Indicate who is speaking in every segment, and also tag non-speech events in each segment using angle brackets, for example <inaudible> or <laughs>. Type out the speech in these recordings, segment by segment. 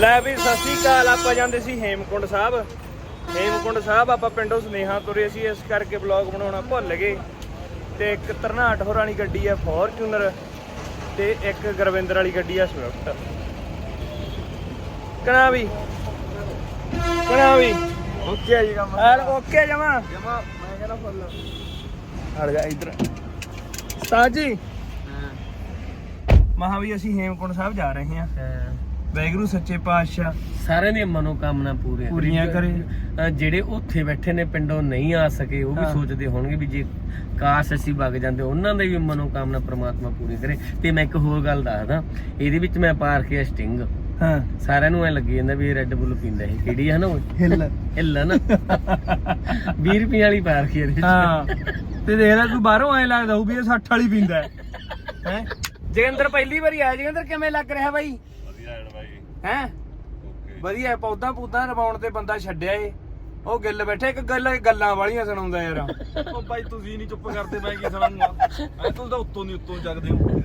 Speaker 1: ਲੈ ਵੀ ਸਤਿ ਸ੍ਰੀ ਅਕਾਲ ਆਪਾਂ ਜਾਂਦੇ ਸੀ ਹੇਮਕੁੰਡ ਸਾਹਿਬ। ਹੇਮਕੁੰਡ ਸਾਹਿਬ ਆਪਾਂ ਪਿੰਡੋਂ ਸੁਨੇਹਾ ਤੁਰੇ ਸੀ ਇਸ ਕਰਕੇ ਵਲੌਗ ਬਣਾਉਣਾ ਭੁੱਲ ਗਏ। ਤੇ ਇੱਕ ਤਰਨਾਟ ਹੋਰਾਂ ਵਾਲੀ ਗੱਡੀ ਆ ਫੋਰਚੂਨਰ ਤੇ ਇੱਕ ਗੁਰਵਿੰਦਰ ਵਾਲੀ ਗੱਡੀ ਆ ਸਵਿਫਟ ਕਣਾ ਵੀ? ਕਣਾ ਵੀ?
Speaker 2: ਓਕੇ ਆ ਜੀ ਕੰਮ।
Speaker 1: ਹਾਲ ਓਕੇ ਜਮਾ।
Speaker 2: ਜਮਾ ਮੈਂ ਕਹਿੰਦਾ ਫੁੱਲ
Speaker 1: ਹਟ ਜਾ ਇੱਧਰ। ਉਸਤਾਦ ਜੀ। ਮਹਾ ਵੀ ਅਸੀਂ ਹੇਮਕੁੰਡ ਸਾਹਿਬ ਜਾ ਰਹੇ ਹਾਂ। ਵੈਗਰੂ ਸੱਚੇ ਪਾਤਸ਼ਾਹ।
Speaker 3: ਸਾਰਿਆਂ ਦੀਆਂ ਮਨੋਕਾਮਨਾ ਪੂਰੀਆਂ
Speaker 1: ਪੂਰੀਆਂ ਕਰੇ।
Speaker 3: ਜਿਹੜੇ ਉੱਥੇ ਬੈਠੇ ਨੇ ਪਿੰਡੋਂ ਨਹੀਂ ਆ ਸਕੇ ਉਹ ਵੀ
Speaker 1: ਹਾਂ।
Speaker 3: ਸੋਚਦੇ ਹੋਣਗੇ ਵੀ ਜੇ ਕਾਸ਼ ਅਸੀਂ ਵਗ ਜਾਂਦੇ ਉਹਨਾਂ ਦੀ ਵੀ ਮਨੋਕਾਮਨਾ ਪ੍ਰਮਾਤਮਾ ਪੂਰੀ ਕਰੇ। ਤੇ ਮੈਂ ਇੱਕ ਹੋਰ ਗੱਲ ਦੱਸਦਾ ਇਹਦੇ ਵਿੱਚ ਮੈਂ ਪਾਰਕ ਹੈ ਸਟਿੰਗ।
Speaker 1: ਹਾਂ।
Speaker 3: ਸਾਰਿਆਂ ਨੂੰ ਐ ਲੱਗੀ ਜਾਂਦਾ ਵੀ ਇਹ ਰੈੱਡ ਬੁੱਲ ਪੀਂਦਾ ਇਹ ਕਿਹੜੀ ਹੈ ਨਾ ਉਹ?
Speaker 1: ਹਿੱਲ।
Speaker 3: ਹਿੱਲ ਨਾ। 20 ਰੁਪਏ ਵਾਲੀ ਇਹਦੇ ਵਿੱਚ।
Speaker 1: ਹਾਂ। ਤੇ ਦੇਖ ਲੈ ਤੂੰ ਬਾਹਰੋਂ ਐ ਲੱਗਦਾ ਹੋਊ ਵੀ ਇਹ 60 ਵਾਲੀ ਪੀਂਦਾ ਹੈ। ਹੈ? ਜਗਿੰਦਰ ਪਹਿਲੀ ਵਾਰੀ ਆਇਆ। ਜਗਿੰਦਰ ਕਿਵੇਂ ਲੱਗ ਰਿਹਾ ਬਾਈ? ਹੈ? ਵਧੀਆ ਪੌਦਾ ਪੂਦਾ ਰਵਾਉਣ ਤੇ ਬੰਦਾ ਛੱਡਿਆ ਏ। ਉਹ ਗਿੱਲ ਬੈਠੇ ਇੱਕ ਗੱਲ ਗੱਲਾਂ ਵਾਲੀਆਂ ਸੁਣਾਉਂਦਾ ਯਾਰ। <laughs>
Speaker 2: ਉਹ ਬਾਈ ਤੁਸੀਂ ਨਹੀਂ ਚੁੱਪ ਕਰਦੇ ਮੈਂ ਕੀ ਸੁਣਾਉਂਗਾ? ਐ ਤੁਸੀਂ ਤਾਂ ਉੱਤੋਂ ਨਹੀਂ ਉੱਤੋਂ ਜਗਦੇ ਹੋ।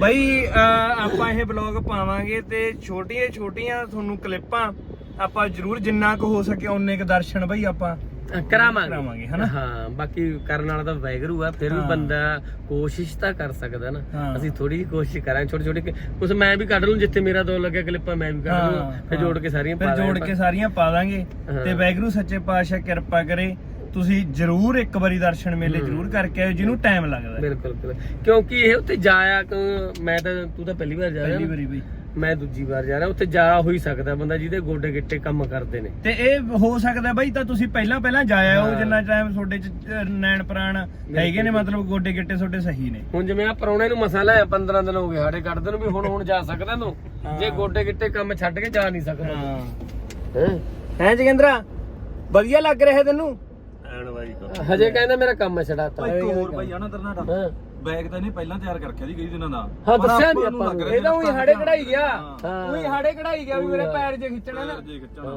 Speaker 1: ਬਈ ਆਪਾਂ ਇਹ ਬਲੌਗ ਪਾਵਾਂਗੇ ਤੇ ਛੋਟੀਆਂ ਛੋਟੀਆਂ ਤੁਹਾਨੂੰ ਕਲਿੱਪਾਂ ਆਪਾਂ ਜਰੂਰ ਜਿੰਨਾ ਕੁ ਹੋ ਸਕੇ ਓਨੇ ਕੁ ਦਰਸ਼ਨ ਬਈ ਆਪਾਂ
Speaker 3: ਕਰਾਵਾਂਗੇ
Speaker 1: ਕਰਾਵਾਂਗੇ, ਹਨਾ?
Speaker 3: ਹਾਂ ਬਾਕੀ ਕਰਨ ਵਾਲਾ ਤਾਂ ਵੈਗਰੂ ਆ ਫਿਰ ਵੀ
Speaker 1: ਹਾਂ।
Speaker 3: ਬੰਦਾ ਕੋਸ਼ਿਸ਼ ਤਾਂ ਕਰ ਸਕਦਾ ਨਾ
Speaker 1: ਹਾਂ।
Speaker 3: ਅਸੀਂ ਥੋੜੀ ਜਿਹੀ ਕੋਸ਼ਿਸ਼ ਕਰਾਂਗੇ ਛੋਟੇ ਛੋਟੇ ਕੁਝ ਮੈਂ ਵੀ ਕੱਢ ਲੂੰ ਜਿੱਥੇ ਮੇਰਾ ਦੋ ਲੱਗਿਆ ਕਲਿੱਪਾਂ ਮੈਂ ਵੀ ਕੱਢ ਲੂੰ ਫਿਰ ਜੋੜ ਕੇ ਸਾਰੀਆਂ
Speaker 1: ਫਿਰ
Speaker 3: ਪਾ
Speaker 1: ਜੋੜ
Speaker 3: ਦਾਂਗੇ
Speaker 1: ਕੇ ਸਾਰੀਆਂ ਪਾ ਦਾਂਗੇ
Speaker 3: ਹਾਂ।
Speaker 1: ਤੇ ਵੈਗਰੂ ਸੱਚੇ ਪਾਤਸ਼ਾਹ ਕਿਰਪਾ ਕਰੇ ਤੁਸੀਂ ਜਰੂਰ ਇੱਕ ਵਾਰੀ ਦਰਸ਼ਨ ਮੇਲੇ। ਜਰੂਰ ਕਰਕੇ ਆਇਓ ਜਿਹਨੂੰ ਟਾਈਮ ਲੱਗਦਾ ਹੈ।
Speaker 3: ਬਿਲਕੁਲ ਬਿਲਕੁਲ। ਕਿਉਂਕਿ ਇਹ ਉੱਥੇ ਜਾਇਆ ਕਿਉਂ- ਮੈਂ ਤਾਂ ਤੂੰ ਤਾਂ ਪਹਿਲੀ ਵਾਰ ਜਾ ਰਿਹਾ
Speaker 1: ਪਹਿਲੀ
Speaker 3: ਨਾ।
Speaker 1: ਵਾਰੀ ਬਈ
Speaker 3: ਮੈਂ ਦੂਜੀ ਵਾਰ ਜਾ ਰਿਹਾ ਉੱਥੇ ਜਾ ਹੋ ਹੀ ਸਕਦਾ ਬੰਦਾ ਜਿਹਦੇ ਗੋਡੇ ਗਿੱਟੇ ਕੰਮ ਕਰਦੇ ਨੇ।
Speaker 1: ਤੇ ਇਹ ਹੋ ਸਕਦਾ ਬਈ ਤਾਂ ਤੁਸੀਂ ਪਹਿਲਾਂ ਪਹਿਲਾਂ ਜਾ ਆਇਓ
Speaker 3: ਹਾਂ।
Speaker 1: ਜਿੰਨਾ ਟਾਈਮ ਤੁਹਾਡੇ ਚ ਅਹ, ਨੈਣ ਪ੍ਰਾਣ ਹੈਗੇ ਨੇ ਮਤਲਬ ਗੋਡੇ ਗਿੱਟੇ ਤੁਹਾਡੇ ਸਹੀ ਨੇ।
Speaker 3: ਹੁਣ ਜਿਵੇਂ ਆ ਪਰੌਣੇ ਨੂੰ ਮਸਾ ਲਿਆ 15 ਦਿਨ ਹੋ ਗਏ ਸਾਡੇ ਕੱਢਦੇ ਨੂੰ ਵੀ ਹੁਣ ਹੁਣ ਜਾ ਸਕਦਾ ਤੂੰ।
Speaker 1: ਹਾਂ।
Speaker 3: ਜੇ ਗੋਡੇ ਗਿੱਟੇ ਕੰਮ ਛੱਡ ਕੇ ਜਾ ਨਹੀਂ ਸਕਦਾ
Speaker 1: ਹਾਂ।
Speaker 3: ਹੈਂ?
Speaker 1: ਜਗਿੰਦਰਾ? ਵਧੀਆ ਲੱਗ ਰਿਹਾ ਤੈਨੂੰ?
Speaker 2: ਐਣ ਬਾਈ
Speaker 3: ਹਜੇ ਕਹਿੰਦਾ ਮੇਰਾ ਕੰਮ ਛਡਾਤਾ।
Speaker 2: ਇੱਕ ਹੋਰ ਬਾਈ ਆ ਨਾ ਤਰਨਾਟਾ
Speaker 3: ਹਾਂ।
Speaker 2: ਬੈਗ ਤਾਂ ਇਹਨੇ ਪਹਿਲਾਂ ਤਿਆਰ ਕਰ ਰੱਖਿਆ ਸੀ ਕਈ ਦਿਨਾਂ ਦਾ।
Speaker 3: ਹਾਂ,
Speaker 2: ਪਰ
Speaker 3: ਦੱਸਿਆ ਨੀ
Speaker 2: ਆਪਾਂ ਨੂੰ। ਲੱਗ। ਰਿਹਾ
Speaker 1: ਇਹਦਾ ਉਹੀ ਹਾੜੇ ਕਢਾਈ ਗਿਆ
Speaker 3: ਹਾਂ।
Speaker 1: ਉਹੀ ਹਾੜੇ ਕਢਾਈ ਗਿਆ ਵੀ ਮੇਰੇ ਪੈਰ ਜੇ ਖਿੱਚਣਾ ਨਾ।
Speaker 2: ਜੇ ਖਿੱਚਣਾ।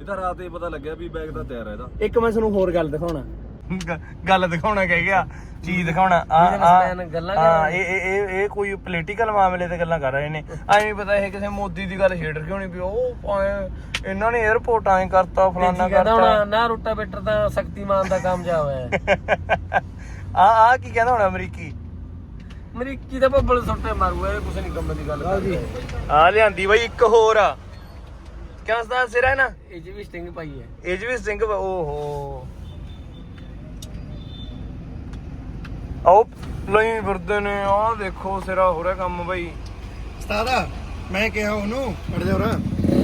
Speaker 2: ਇਹ ਤਾਂ ਰਾਤ ਹੀ ਪਤਾ ਲੱਗਿਆ ਵੀ ਬੈਗ ਤਾਂ ਤਿਆਰ ਹੈ ਇਹਦਾ।
Speaker 1: ਇੱਕ ਮੈਂ ਤੁਹਾਨੂੰ ਹੋਰ ਗੱਲ ਦਿਖਾਉਣਾ। ਗੱਲ ਦਿਖਾਉਣਾ ਕਹਿ ਗਿਆ। ਚੀਜ਼ ਦਿਖਾਉਣਾ। ਆ
Speaker 3: Businessman ਗੱਲਾਂ
Speaker 1: ਹਾਂ ਇਹ ਇਹ ਇਹ ਇਹ ਕੋਈ ਪੋਲੀਟੀਕਲ ਮਾਮਲੇ ਤੇ ਗੱਲਾਂ ਕਰ ਰਹੇ ਨੇ। ਐਵੇਂ ਪਤਾ ਇਹ ਕਿਸੇ ਮੋਦੀ ਦੀ ਗੱਲ ਛੇੜ ਰਹੀ ਹੋਣੀ ਵੀ ਉਹ ਭਾਵੇਂ ਇਹਨਾਂ ਨੇ 에어ਪੋਰਟ ਐਂ ਕਰਤਾ ਫਲਾਨਾ ਕਰਤਾ।
Speaker 3: ਨਾ ਰੋਟਾ ਬੇਟਰ ਤਾਂ ਸ਼ਕਤੀਮਾਨ ਦਾ ਕੰਮ ਜਾ ਹੋਇਆ। <laughs>
Speaker 1: ਆ ਆ ਕੀ ਕਹਿੰਦਾ ਹੁਣ ਅਮਰੀਕੀ?
Speaker 3: ਅਮਰੀਕੀ ਦਾ ਬੱਬਲ ਸੁੱਟੇ ਮਾਰੂਗਾ ਇਹ ਕੁਛ ਨਹੀਂ ਕੰਮ ਦੀ ਗੱਲ ਕਰਦਾ।
Speaker 1: ਆ ਲਿਆਂਦੀ ਬਈ ਇੱਕ ਹੋਰ ਆ। ਸਦਾ ਸਿਰਾ ਨਾ
Speaker 3: ਇਹ ਜੀ ਵੀ ਸਟਿੰਗ ਪਾਈ ਹੈ।
Speaker 1: ਇਹ 'ਚ ਵੀ ਵਾ- ਓਹੋ। ਆਓ ਲਈ ਫਿਰਦੇ ਨੇ ਆਹ ਦੇਖੋ ਸਿਰਾ ਹੋ ਰਿਹਾ ਕੰਮ ਬਈ।
Speaker 4: ਸਤਾਦਾ ਮੈਂ ਕਿਹਾ ਉਹਨੂੰ ਅੜ ਜਾ ਰਾ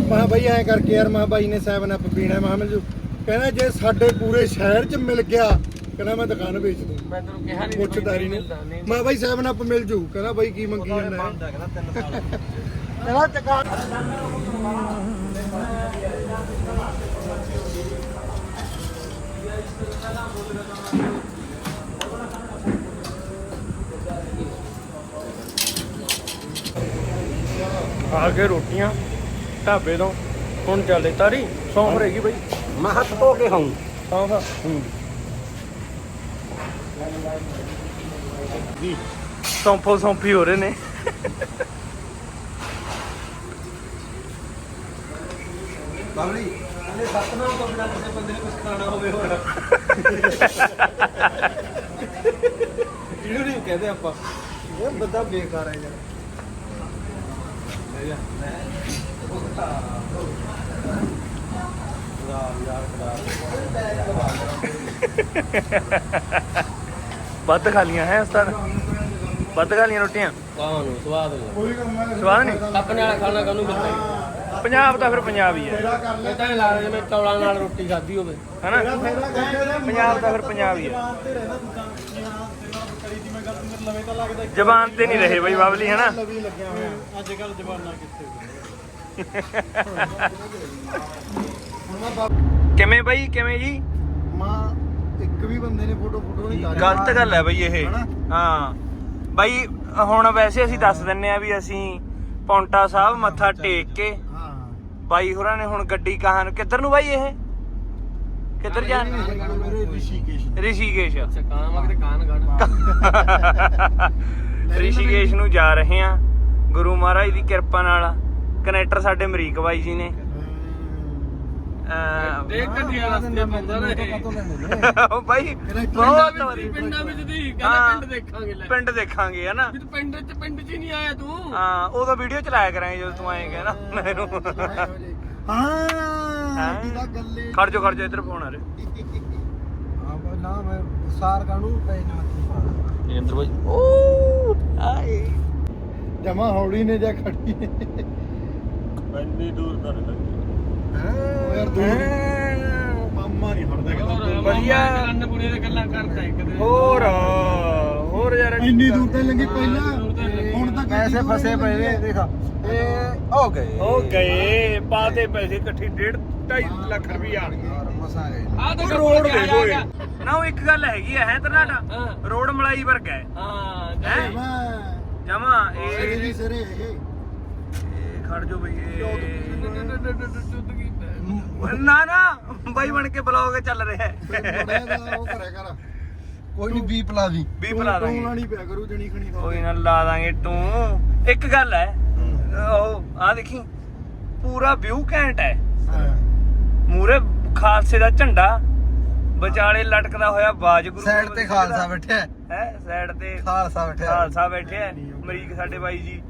Speaker 4: ਮਾ ਬਈ ਐ ਕਰਕੇ ਯਾਰ ਮਾ ਬਾਈ ਨੇ 7 ਅਪ ਪੀਣਾ ਮਾ ਮਿਲ ਜੂ। ਕਹਿੰਦਾ ਜੇ ਸਾਡੇ ਪੂਰੇ ਸ਼ਹਿਰ 'ਚ ਮਿਲ ਗਿਆ ਕਹਿੰਦਾ ਮੈਂ ਦੁਕਾਨ ਵੇਚ ਦੂੰ।
Speaker 3: ਮੈਂ ਤੈਨੂੰ ਕਿਹਾ ਨਹੀਂ
Speaker 4: ਮੁੱਛਦਾਰੀ ਨੂੰ। ਮੈਂ ਬਾਈ 7 ਅਪ ਮਿਲ ਜੂ। ਕਹਿੰਦਾ ਬਾਈ ਕੀ ਮੰਗੀ ਜਾਂਦਾ ਹੈ।
Speaker 2: ਕਹਿੰਦਾ ਤਿੰਨ ਸਾਲ
Speaker 4: ਕਹਿੰਦਾ ਟਕਾ
Speaker 1: ਆ ਕੇ ਰੋਟੀਆਂ ਢਾਬੇ ਤੋਂ। ਹੁਣ ਚੱਲੇ ਤਾਰੀ। ਸੌਂਫ ਰਹੇਗੀ ਬਈ।
Speaker 3: ਮੈਂ ਹੱਥ ਧੋ ਕੇ ਖਾਉਂ
Speaker 1: ਸੌਂਫ ਜੀ ਸੌਂਫੋ ਸੌਂਫੀ ਹੋ ਰਹੇ ਨੇ।
Speaker 2: ਬਾਬਲੀ ਇਹਨੇ ਸਤਨਾਮ ਤੋਂ ਬਿਨਾਂ ਕਿਸੇ ਬੰਦੇ ਨੇ ਕੁਝ ਖਾਣਾ ਹੋਵੇ ਹੋਰ। ਇਹਨੂੰ ਨਹੀਂ ਕਹਦੇ ਆਪਾਂ। ਇਹ ਬੰਦਾ ਬੇਕਾਰ ਹੈ ਯਾਰ। ਲੈ ਜਾ।
Speaker 1: ਵੱਧ ਖਾ ਲੀਆਂ ਹੈ ਉਸਤਾਦ ਵੱਧ ਖਾ ਲੀਆਂ ਰੋਟੀਆਂ?
Speaker 3: ਕਾਹ ਨੂੰ ਸਵਾਦ ਨਹੀਂ।
Speaker 1: ਸਵਾਦ ਨਹੀਂ?
Speaker 3: ਆਪਣੇ ਵਾਲਾ ਖਾਣਾ ਕਾਹਨੂੰ ਮਿਲਦਾ ਹੈ?
Speaker 1: ਪੰਜਾਬ ਤਾਂ ਫਿਰ ਪੰਜਾਬ ਹੀ ਹੈ।
Speaker 3: ਇਹ ਤਾਂ ਲਾ। ਜਿਵੇਂ ਚੌਲਾਂ ਨਾਲ ਰੋਟੀ ਖਾਧੀ ਹੋਵੇ।
Speaker 1: ਹਨਾ? ਪੰਜਾਬ ਤਾਂ ਫਿਰ ਪੰਜਾਬ ਹੀ ਹੈ। ਜ਼ਬਾਨ ਤੇ ਨਹੀਂ ਰਹੇ ਬਈ ਬਾਬਲੀ ਹਨਾ?
Speaker 4: ਲਵੀ ਲੱਗਿਆ ਹੋਇਆ।
Speaker 2: ਅੱਜ ਕੱਲ ਜਵਾਨਾ ਕਿੱਥੇ <laughs>
Speaker 1: ਕਿਵੇਂ ਬਈ ਕਿਵੇਂ ਜੀ?
Speaker 4: ਮਾਂ ਇੱਕ ਵੀ ਬੰਦੇ ਨੇ ਫੋਟੋ ਫੋਟੋ ਨਹੀਂ ਕਰੀ
Speaker 1: ਗਲਤ ਗੱਲ ਹੈ ਬਈ ਇਹ।
Speaker 4: ਹਨਾ?
Speaker 1: ਹਾਂ। ਬਈ ਹੁਣ ਵੈਸੇ ਅਸੀਂ ਦੱਸ ਦਿੰਨੇ ਆ ਵੀ ਅਸੀਂ ਪੌਂਟਾ ਸਾਹਿਬ ਮੱਥਾ ਟੇਕ ਕੇ
Speaker 4: ਹਾਂ।
Speaker 1: ਬਾਈ ਹੋਰਾਂ ਨੇ ਹੁਣ ਗੱਡੀ ਕਹਾਂ ਕਿੱਧਰ ਨੂੰ ਬਾਈ ਇਹ? ਕਿੱਧਰ ਜਾਣ?
Speaker 4: ਮੇਰੇ ਰਿਸ਼ੀਕੇਸ਼
Speaker 1: ਰਿਸ਼ੀਕੇਸ਼।
Speaker 3: ਅੱਛਾ ਕਾਂ ਮਗਰ ਕਾਨ ਗੜ
Speaker 1: ਰਿਸ਼ੀਕੇਸ਼ ਨੂੰ ਜਾ ਰਹੇ ਆ ਗੁਰੂ ਮਹਾਰਾਜ ਦੀ ਕਿਰਪਾ ਨਾਲ। ਕਨੈਕਟਰ ਸਾਡੇ ਅਮਰੀਕ ਬਾਈ ਜੀ ਨੇ।
Speaker 3: ਦੇਖ ਗੱਡੀਆਂ ਰਸਤੇ ਪੈਂਦਾ ਨਾ ਇਹ।
Speaker 1: ਬਾਈ
Speaker 4: ਕਨੈਕਟਰ
Speaker 1: ਬਹੁਤ
Speaker 3: ਪਿੰਡਾਂ ਵਿੱਚ
Speaker 1: ਵਧੀਆ
Speaker 3: ਪਿੰਡਾਂ ਵਿੱਚ ਦੀ
Speaker 1: ਹਾਂ।
Speaker 3: ਕਹਿੰਦਾ ਪਿੰਡ ਦੇਖਾਂਗੇ ਲੈ।
Speaker 1: ਪਿੰਡ ਦੇਖਾਂਗੇ ਹਨਾ?
Speaker 3: ਵੀ ਤੂੰ ਪਿੰਡ ਚ ਪਿੰਡ ਚ ਹੀ ਨਹੀਂ ਆਇਆ ਤੂੰ।
Speaker 1: ਹਾਂ ਉਦੋਂ ਵੀਡੀਓ ਚਲਾਇਆ ਕਰਾਂਗੇ ਜਦੋਂ ਤੂੰ ਆਏਂਗਾ ਨਾ ਮੈਨੂੰ
Speaker 4: ਹਾਂ ਕਿਦਾ ਗੱਲੇ
Speaker 1: ਖੜ ਜਾ ਖੜ ਜਾ ਇੱਧਰ ਫੋਨ ਆ ਰਿਹਾ।
Speaker 4: ਆ ਨਾ ਮੈਂ ਸਾਰ ਕਾਨੂੰ ਪੈ ਨਾ
Speaker 1: ਜੇਂਦਰ ਬਾਈ। ਓ ਆਏ।
Speaker 4: ਜਮਾ ਹੌਲੀ ਨੇ ਜਾਂ ਖੜੀ।
Speaker 2: ਇੰਨੀ ਦੂਰ ਨਹੀਂ ਲੱਗੀ।
Speaker 4: ਹਾਂ ਯਾਰ ਦੂਰ ਮਾਮਾ ਨਹੀਂ ਹਟਦਾ ਕਹਿੰਦਾ
Speaker 1: ਵਧੀਆ।
Speaker 3: ਕੰਨ ਪੁਣੇ ਦੇ ਗੱਲਾਂ ਕਰਦਾ ਇੱਕ ਦਿਨ
Speaker 1: ਹੋਰ ਹੋਰ ਯਾਰ
Speaker 4: ਇੰਨੀ ਦੂਰ ਤਾਂ ਲੰਗੀ। ਪਹਿਲਾਂ। ਹੁਣ ਤਾਂ ਪੈਸੇ ਫਸੇ ਪਏ ਨੇ ਦੇਖ। ਇਹ ਹੋ ਗਏ।
Speaker 1: ਹੋ ਗਏ। ਪਾਤੇ ਪੈਸੇ ਇਕੱਠੀ 1.5 2.5 ਲੱਖ ਰੁਪਇਆ
Speaker 3: ਆਹ ਤਾਂ
Speaker 1: ਰੋਡ ਦੇ
Speaker 3: ਆ ਗਿਆ।
Speaker 1: ਨਾ ਉਹ ਇੱਕ ਗੱਲ ਹੈਗੀ ਆ ਹੈ ਤਰਨਾਟਾ ਰੋਡ ਮਲਾਈ ਵਰਗਾ ਹੈ।
Speaker 3: ਹਾਂ
Speaker 1: ਜਮਾ। ਇਹ
Speaker 4: ਦੀ ਸਿਰੇ ਇਹ।
Speaker 1: ਖੜ ਜੋ ਬਈ ਇਹ। ਨਾ ਨਾ ਬਾਈ ਬਣ ਕੇ ਬਲੌਗ ਚੱਲ ਰਿਹਾ। ਹੈ
Speaker 4: ਉਹ ਕਰਿਆ ਕਰ। ਕੋਈ ਨਹੀਂ ਬੀਪ ਲਾ ਦੀ।
Speaker 1: ਵੀ ਬੁਲਾ ਦਾਂਗੇ।
Speaker 4: ਨਹੀਂ ਪਿਆ ਕਰੂ ਜਣੀ ਖਣੀ ਦਾ
Speaker 1: ਕੋਈ ਨਾ ਲਾ ਦਾਂਗੇ ਤੂੰ। ਇੱਕ ਗੱਲ ਹੈ ਉਹ ਆ ਦੇਖੀ ਪੂਰਾ ਵਿਊ ਘੈਂਟ ਹੈ। ਮੂਰੇ ਖਾਲਸੇ ਦਾ ਝੰਡਾ ਵਿਚਾਲੇ ਲਟਕਦਾ ਹੋਇਆ ਬਾਜਗੁਰੂ
Speaker 4: ਸਾਈਡ ਤੇ ਖਾਲਸਾ ਬੈਠਿਆ।
Speaker 1: ਹੈ ਸਾਈਡ ਤੇ
Speaker 4: ਖਾਲਸਾ ਬੈਠਿਆ।
Speaker 1: ਖਾਲਸਾ ਬੈਠੇ ਹੈ ਮਰੀਕ ਸਾਡੇ ਬਾਈ ਜੀ।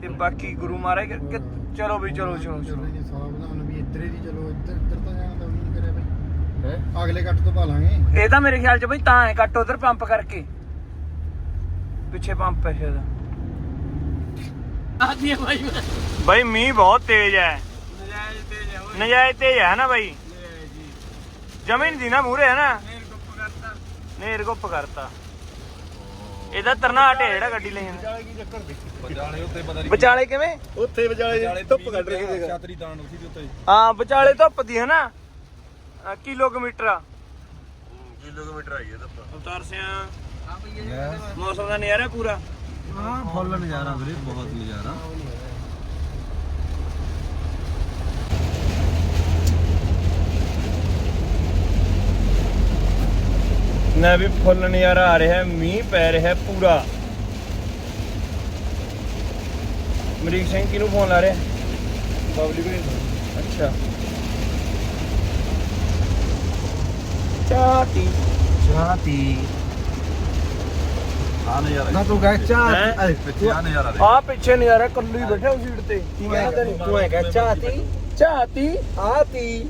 Speaker 1: ਤੇ ਬਾਕੀ ਗੁਰੂ ਮਹਾਰਾਜ ਕਿ- ਚਲੋ ਵੀ ਚਲੋ ਚਲੋ
Speaker 4: ਜੀ ਸਾਵਧਾਨ ਵੀ ਇੱਧਰ ਦੀ ਚਲੋ ਇੱਧਰ ਇੱਧਰ ਤਾਂ ਜਾਣ ਦਾ ਵੀ ਨਹੀਂ ਕਰਿਆ ਬਈ। ਅਗਲੇ ਕੱਟ ਤੋਂ ਪਾ ਲਾਂਗੇ
Speaker 1: ਇਹ ਤਾਂ ਮੇਰੇ ਖਿਆਲ ਚ ਬਈ ਤਾਂ ਹੈ ਕੱਟ ਉਧਰ ਪੰਪ ਕਰਕੇ। ਪਿੱਛੇ ਪੰਪ ਹੈ ਸ਼ਾਇਦ।
Speaker 3: ਆਦੀ ਭਾਈ
Speaker 1: ਬਾਈ ਮੀਂਹ ਬਹੁਤ ਤੇਜ਼ ਹੈ।
Speaker 3: ਨਜਾਇਜ਼ ਤੇ ਜਾਓ
Speaker 1: ਨਜਾਇਜ਼ ਤੇਜ਼ ਹੈ ਨਾ ਬਾਈ?
Speaker 3: ਨਜਾਇਜ਼ ਜੀ।
Speaker 1: ਜ਼ਮੀਨ ਦੀ ਨਾ ਮੂਰੇ ਹੈ ਨਾ?
Speaker 3: ਮੇਰ ਗੁੱਪ ਕਰਤਾ।
Speaker 1: ਨੇਰ ਗੁੱਪ ਕਰਤਾ। ਇਹਦਾ ਤਰਨਾਟ ਹੈ ਜਿਹੜਾ ਗੱਡੀ ਲੈ ਜਾਂਦਾ।
Speaker 2: ਵਿਚਾਲੇ ਕੀ ਚੱਕਰ ਦੇ ਵਿਚਾਲੇ ਉੱਤੇ ਪਤਾ ਨਹੀਂ
Speaker 1: ਵਿਚਾਲੇ ਕਿਵੇਂ?
Speaker 4: ਉੱਥੇ ਵਿਚਾਲੇ ਧੁੱਪ ਕੱਢ ਰਹੀ ਸੀ
Speaker 2: ਛਾਤਰੀ ਦਾਣ ਉਸੀ ਦੇ ਉੱਤੇ
Speaker 1: ਹਾਂ ਵਿਚਾਲੇ ਧੁੱਪ ਦੀ ਹੈ ਨਾ ਕਿਲੋਮੀਟਰ
Speaker 2: ਕਿਲੋਮੀਟਰ ਆਈ ਹੈ ਤਾਂ
Speaker 1: ਉਤਾਰ ਸਿਆ
Speaker 3: ਆ
Speaker 1: ਮੌਸਮ ਦਾ ਨਜ਼ਾਰਾ ਪੂਰਾ।
Speaker 2: ਹਾਂ ਫੁੱਲ ਨਜ਼ਾਰਾ ਵੀਰੇ ਬਹੁਤ ਨਜ਼ਾਰਾ।
Speaker 1: ਨਾ ਵੀ ਫੁੱਲ ਨਜ਼ਾਰਾ ਆ ਰਿਹਾ ਹੈ ਮੀਂਹ ਪੈ ਰਿਹਾ ਹੈ ਪੂਰਾ। ਮਰੀਕ ਸਿੰਘ ਕਿਹਨੂੰ ਫੋਨ ਲਾ ਰਿਹਾ? ਬਬਲੀ ਭਾਈ ਅੱਛਾ।
Speaker 2: ਆ ਨਜ਼ਾਰਾ।
Speaker 4: ਨਾ ਤੂੰ ਕਹਿ? ਚਾਹ
Speaker 2: ਪਿੱਛੇ ਆ ਨਜ਼ਾਰਾ ਦੇ
Speaker 1: ਆ ਪਿੱਛੇ ਨਜ਼ਾਰਾ ਕੱਲੂ ਹੀ ਬੈਠਾ ਉਸ ਸੀਟ ਤੇ। ਕੀ ਕਹਿੰਦਾ ਤੈਨੂੰ
Speaker 4: ਤੂੰ ਐ ਕਹਿ ਚਾਹਤੀ
Speaker 1: ਚਾਤੀ
Speaker 4: ਆਤੀ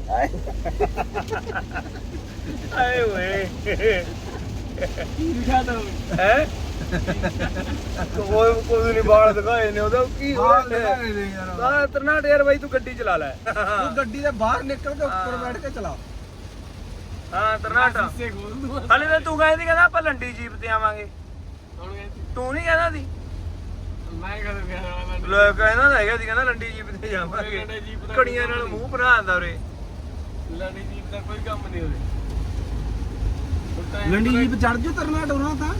Speaker 1: ਆਏ ਓਏ।
Speaker 3: ਕੀ ਦਿਖਾਦਾ
Speaker 1: ਹੈ? ਕੋਈ ਕੋਈ ਨਹੀਂ ਬਾਲ ਦਿਖਾਏ ਨੇ ਉਹਦਾ ਕੀ ਹੋਇਆ ਆ ਤਰਨਾਟ ਯਾਰ ਬਾਈ ਤੂੰ ਗੱਡੀ ਚਲਾ ਲੈ।
Speaker 4: ਤੂੰ ਗੱਡੀ ਦੇ ਬਾਹਰ ਨਿਕਲ ਕੇ ਉੱਪਰ ਬੈਠ ਕੇ ਚਲਾ।
Speaker 1: ਹਾਂ ਤਰਨਾਟ।
Speaker 3: ਦੂੰ।
Speaker 1: ਹਲੇ ਤਾਂ ਤੂੰ ਕਹਿੰਦੀ ਕਹਿੰਦਾ ਆਪਾਂ ਲੰਡੀ ਜੀਪ ਤੇ ਆਵਾਂਗੇ।
Speaker 3: ਕਹਿੰਦੀ?
Speaker 1: ਤੂੰ ਨਹੀਂ ਕਹਿੰਦਾ ਸੀ?
Speaker 3: ਮੈਂ ਮੈਂ
Speaker 1: ਲੈ ਕਹਿੰਦਾ ਤਾਂ ਹੈਗਾ ਸੀ ਕਹਿੰਦਾ ਲੰਡੀ ਜੀਪ ਤੇ ਜਾਵਾਂਗੇ।
Speaker 3: ਲੰਡੀ ਦਾ
Speaker 1: ਕੜੀਆਂ ਨਾਲ ਮੂੰਹ ਆਂਦਾ ਉਰੇ।
Speaker 3: ਲੜੀ ਜੀਪ ਦਾ ਕੋਈ ਕੰਮ ਨਹੀਂ ਹੋਵੇ
Speaker 4: ਲੰਡੀ ਜੀਪ ਚੜ ਜੂ ਤਰਨਾ ਡੋਣਾ ਤਾਂ।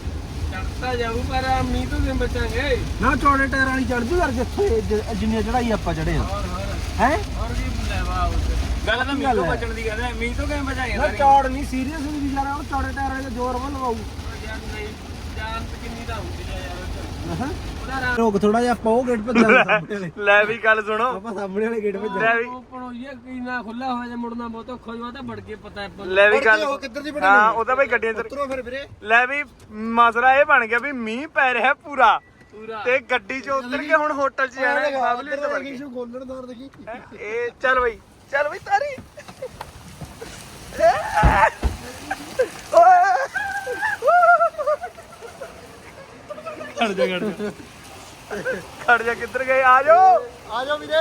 Speaker 3: ਚੜਤਾ ਜਾਊ ਪਰ ਮੀਂਹ ਤੋਂ ਕਿਵੇਂ ਬਚਾਂਗੇ।
Speaker 4: ਨਾ ਚੌੜੇ ਟਾਇਰ ਵਾਲੀ ਚੜ ਜੂ ਯਾਰ ਜਿੱਥੇ ਜ- ਜਿੰਨੀ ਚੜਾਈ ਆਪਾਂ ਚੜੇ ਆ।
Speaker 3: ਹੋਰ ਹੋਰ।
Speaker 4: ਹੈ?
Speaker 3: ਹੋਰ ਕੀ ਲੈਵਾ ਉਸ
Speaker 1: ਗੱਲ ਤਾਂ ਮੀਂਹ ਤੋਂ ਬਚਣ ਦੀ ਕਹਿੰਦਾ ਮੀਂਹ ਤੋਂ ਕਿਵੇਂ
Speaker 4: ਨਾ
Speaker 1: ਬਚਾਏਗਾ
Speaker 4: ਚੌੜ ਨਹੀਂ ਸੀਰੀਅਸ ਨਹੀਂ ਯਾਰ ਉਹ ਚੌੜੇ ਟਾਇਰ ਵਾਲੇ ਜ਼ੋਰ ਵੱਲ ਲਵਾਉ
Speaker 3: ਯਾਰ ਨਹੀਂ ਜਾਨ ਤੇ ਕਿੰਨੀ ਤਾਂ ਹੁੰਦੀ ਆ ਯਾਰ ਰਾਮ
Speaker 4: ਰੋਕ ਥੋੜਾ ਜਿਹਾ ਉਹ ਗੇਟ ਭੱਜਾਂਗੇ ਸਾਹਮਣੇ
Speaker 1: ਲੈ ਵੀ ਗੱਲ ਸੁਣੋ।
Speaker 4: ਆਪਾਂ ਸਾਹਮਣੇ ਵਾਲੇ ਗੇਟ ਭੱਜਾਂਗੇ।
Speaker 1: ਲੈ ਵੀ
Speaker 3: ਓਪਨ ਹੋਈ ਆ ਕੀ ਨਾ ਖੁੱਲਾ ਹੋਇਆ ਜਾਂ ਮੁੜਨਾ ਬਹੁਤ ਔਖਾ ਹੋ ਜਾਂਦਾ ਤਾਂ ਵੜ ਕੇ ਪਤਾ ਹੈ
Speaker 1: ਲੈ ਵੀ ਗੱਲ
Speaker 4: ਉਹ ਕਿੱਧਰ ਦੀ ਬਣੀ
Speaker 1: ਹਾਂ ਉਹ ਤਾਂ ਬਈ ਗੱਡੀਆਂ ਚ
Speaker 4: ਉਤਰੋ ਫਿਰ ਵੀਰੇ।
Speaker 1: ਲੈ ਵੀ ਮਸਲਾ ਇਹ ਬਣ ਗਿਆ ਵੀ ਮੀਂਹ ਪੈ ਰਿਹਾ ਪੂਰਾ।
Speaker 3: ਪੂਰਾ।
Speaker 1: ਤੇ ਗੱਡੀ 'ਚ ਉਤਰ ਕੇ ਹੁਣ ਹੋਟਲ 'ਚ ਜਾਣਾ ਹੈ ਬਾਬਲੇ ਤੇ ਵੜ ਕੇ
Speaker 4: ਸ਼ੂ ਗੋਲਣਦਾਰ ਦੇਖੀ।
Speaker 1: ਹੈਂ? ਇਹ ਚੱਲ ਬਈ ਚੱਲ ਬਈ ਤਾਰੀ। ਖੜ ਜਾ ਖੜ ਜਾ। ਖੜ ਜਾ ਕਿੱਧਰ ਗਏ? ਆ ਜਾਓ।
Speaker 4: ਆ ਜਾਓ ਵੀਰੇ।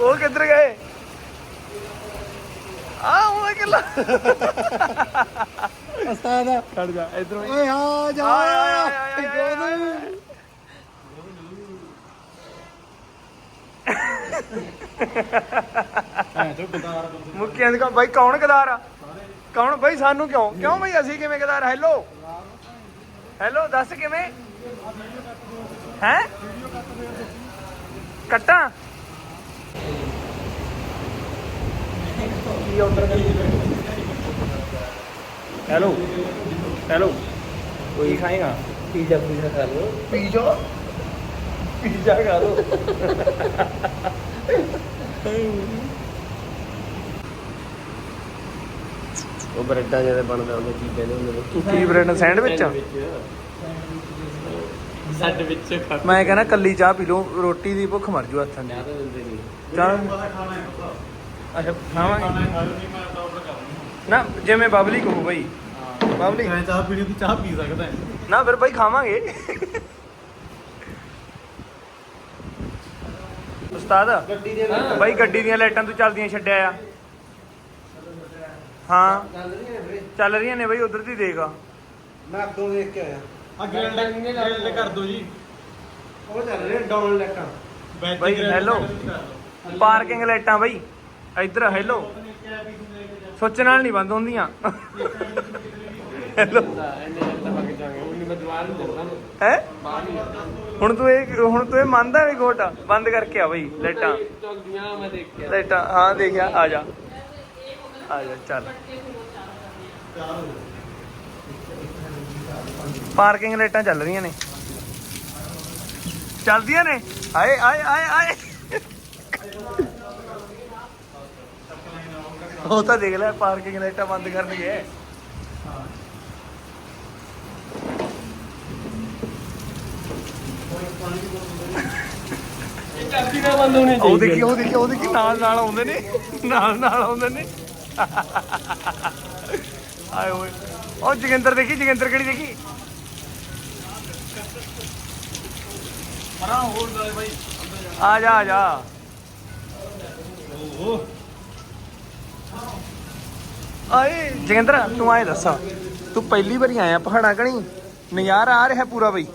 Speaker 1: ਉਹ ਕਿੱਧਰ ਗਏ? ਆ ਉਹ ਕਿੱਲਾ।
Speaker 4: ਉਸਤਾਦ
Speaker 1: ਖੜ ਜਾ ਇਧਰੋਂ।
Speaker 4: ਓਏ ਆ ਜਾ।
Speaker 1: ਆਏ, ਆਏ, ਆਏ, ਆਏ, ਆਏ,
Speaker 4: ਗੋਦ।
Speaker 1: ਮੁੱਕਿਆਂ ਦੇ ਬਾਈ ਕੌਣ ਗਦਾਰ ਆ? ਕੌਣ ਬਾਈ ਸਾਨੂੰ ਕਿਉਂ? ਕਿਉਂ ਬਈ ਅਸੀਂ ਕਿਵੇਂ ਗਦਾਰ ਹੈਲੋ ਹੈਲੋ ਦੱਸ ਕਿਵੇਂ? ਹੈ? ਕੱਟਾਂ? ਕੀ ਆਰਡਰ ਕਰੀ ਹੈਲੋ ਹੈਲੋ। ਕੀ ਖਾਏਗਾ?
Speaker 3: ਪੀਜ਼ਾ ਪੀਜ਼ਾ ਖਾ ਲਓ।
Speaker 1: ਪੀਜ਼ਾ? ਪੀਜ਼ਾ ਖਾ ਲੋ <laughs>
Speaker 3: ਉਹ ਬ੍ਰੈਡਾਂ ਜਿਹਦੇ ਬਣਦਾ ਉਹਨੂੰ ਕੀ ਕਹਿੰਦੇ ਹੁੰਦੇ ਨੇ।
Speaker 1: ਕੀ ਬ੍ਰੈਡ ਸੈਂਡਵਿਚ
Speaker 3: ਸਾਡੇ ਵਿੱਚ ਖਾ
Speaker 1: ਮੈਂ ਕਹਿੰਦਾ ਕੱਲੀ ਚਾਹ ਪੀ ਲਓ ਰੋਟੀ ਦੀ ਭੁੱਖ ਮਰ ਜੂ ਹੱਥਾਂ ਦੀ।
Speaker 3: ਚਾਹ ਤਾਂ ਦਿੰਦੇ ਨਹੀਂ
Speaker 1: ਚਾਹ? ਅੱਛਾ ਖਾਵਾਂਗੇ। ਨਾ ਜਿਵੇਂ ਬਬਲੀ ਕਹੂ ਬਈ। ਬਬਲੀ।
Speaker 2: ਮੈਂ ਚਾਹ ਪੀਣੀ ਦੀ ਚਾਹ ਪੀ ਸਕਦਾ
Speaker 1: ਨਾ ਫਿਰ ਬਈ ਖਾਵਾਂਗੇ। ਉਸਤਾਦ
Speaker 4: ਗੱਡੀ ਦੇ
Speaker 1: ਬਈ ਗੱਡੀ ਦੀਆਂ ਲਾਈਟਾਂ ਤੂੰ ਚੱਲਦੀਆਂ ਛੱਡਿਆ ਆ। ਹਾਂ।
Speaker 4: ਚੱਲ ਰਹੀ ਹੈ ਵੀਰੇ।
Speaker 1: ਚੱਲ ਰਹੀਆਂ ਨੇ ਬਈ ਉਧਰ ਦੀ ਦੇਖ।
Speaker 4: ਮੈਂ ਅੱਗੋਂ ਦੇਖ ਕੇ ਆਇਆ।
Speaker 2: ਆ ਗ੍ਰਿਲਡ ਗ੍ਰਿਲਡ ਕਰ ਦੋ ਜੀ।
Speaker 4: ਉਹ ਚੱਲ ਰਹੇ ਡਾਊਨ ਲੈਟਾਂ
Speaker 2: ਬੈਟਰੀ
Speaker 1: ਬਈ
Speaker 2: grill
Speaker 1: ਹੈਲੋ
Speaker 2: ਕਰ ਲਓ।
Speaker 1: ਪਾਰਕਿੰਗ ਲਾਈਟਾਂ ਬਈ। ਇੱਧਰ ਹੈਲੋ ਸੁੱਚ ਨਾਲ ਨਹੀਂ ਬੰਦ ਹੁੰਦੀਆਂ। ਹੈਲੋ
Speaker 3: ਮੈਂ ਨਹੀਂ ਦਿੰਦਾ
Speaker 1: ਹੈ? ਹੁਣ ਤੂੰ ਇਹ ਹੁਣ ਤੂੰ ਇਹ ਮੰਨਦਾ ਵੀ ਗੋਟਾ ਬੰਦ ਕਰਕੇ ਆ ਬਈ ਲਾਈਟਾਂ
Speaker 3: ਚੌਕਦੀਆਂ ਮੈਂ ਦੇਖਿਆ।
Speaker 1: ਲਾਈਟਾਂ ਹਾਂ ਦੇਖਿਆ ਆ ਜਾ। ਆ ਜਾ ਚੱਲ। ਪਾਰਕਿੰਗ ਲਾਈਟਾਂ ਚੱਲ ਰਹੀਆਂ ਨੇ। ਚੱਲਦੀਆਂ ਨੇ? ਆਏ ਆਏ ਆਏ ਆਏ। ਉਹ ਤਾਂ ਦੇਖ ਲੈ ਪਾਰਕਿੰਗ ਲਾਈਟਾਂ ਬੰਦ ਕਰਨਗੇ। ਉਹ ਦੇਖੀ ਉਹ ਦੇਖੀ ਉਹ ਦੇਖੀ ਨਾਲ ਨਾਲ ਆਉਂਦੇ ਨੇ। ਨਾਲ ਨਾਲ ਆਉਂਦੇ ਨੇ। ਆਏ ਓਏ। ਉਹ ਜਗਿੰਦਰ ਦੇਖੀ ਜਗਿੰਦਰ ਕਿਹੜੀ ਦੇਖੀ?
Speaker 2: ਪਰਾਂ ਹੋਰ ਦਾ ਬਾਈ
Speaker 1: ਆ ਜਾ ਆ ਜਾ।
Speaker 2: ਓਹ
Speaker 1: ਆਏ ਜਗਿੰਦਰ ਤੂੰ ਆਏ ਦੱਸ। ਤੂੰ ਪਹਿਲੀ ਵਾਰੀ ਆਇਆ ਪਹਾੜਾਂ ਕਣੀ? ਨਜ਼ਾਰਾ ਆ ਰਿਹਾ ਪੂਰਾ ਬਈ।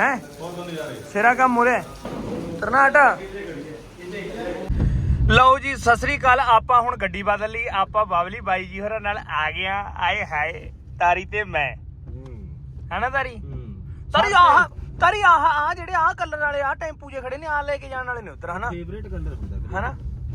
Speaker 1: ਹੈ?
Speaker 2: ਬਹੁਤ ਨਜ਼ਾਰੇ।
Speaker 1: ਸਿਰਾ ਕੰਮ ਹੋ ਰਿਹਾ। ਤਰਨਾਟ ਲਓ ਜੀ ਸਤਿ ਸ੍ਰੀ ਅਕਾਲ। ਆਪਾਂ ਹੁਣ ਗੱਡੀ ਬਦਲ ਲਈ। ਆਪਾਂ ਬਾਵਲੀ ਬਾਈ ਜੀ ਹੋਰਾਂ ਨਾਲ ਆ ਗਿਆ ਆਏ ਹਾਏ ਤਾਰੀ ਤੇ ਮੈਂ। ਹੈਨਾ ਤਾਰੀ? ਤਾਰੀ ਆਹ ਤਾਰੀ ਆਹ ਆ ਜਿਹੜੇ ਆਹ ਕਲਰ ਵਾਲੇ ਆ ਟੈਂਪੂ ਜੇ ਖੜੇ ਨੇ ਆ ਲੈ ਕੇ ਜਾਣ ਵਾਲੇ ਨੇ ਉਧਰ ਹਨਾ
Speaker 2: ਫੇਵਰੇਟ ਕਲਰ ਹੁੰਦਾ
Speaker 1: ਹਨਾ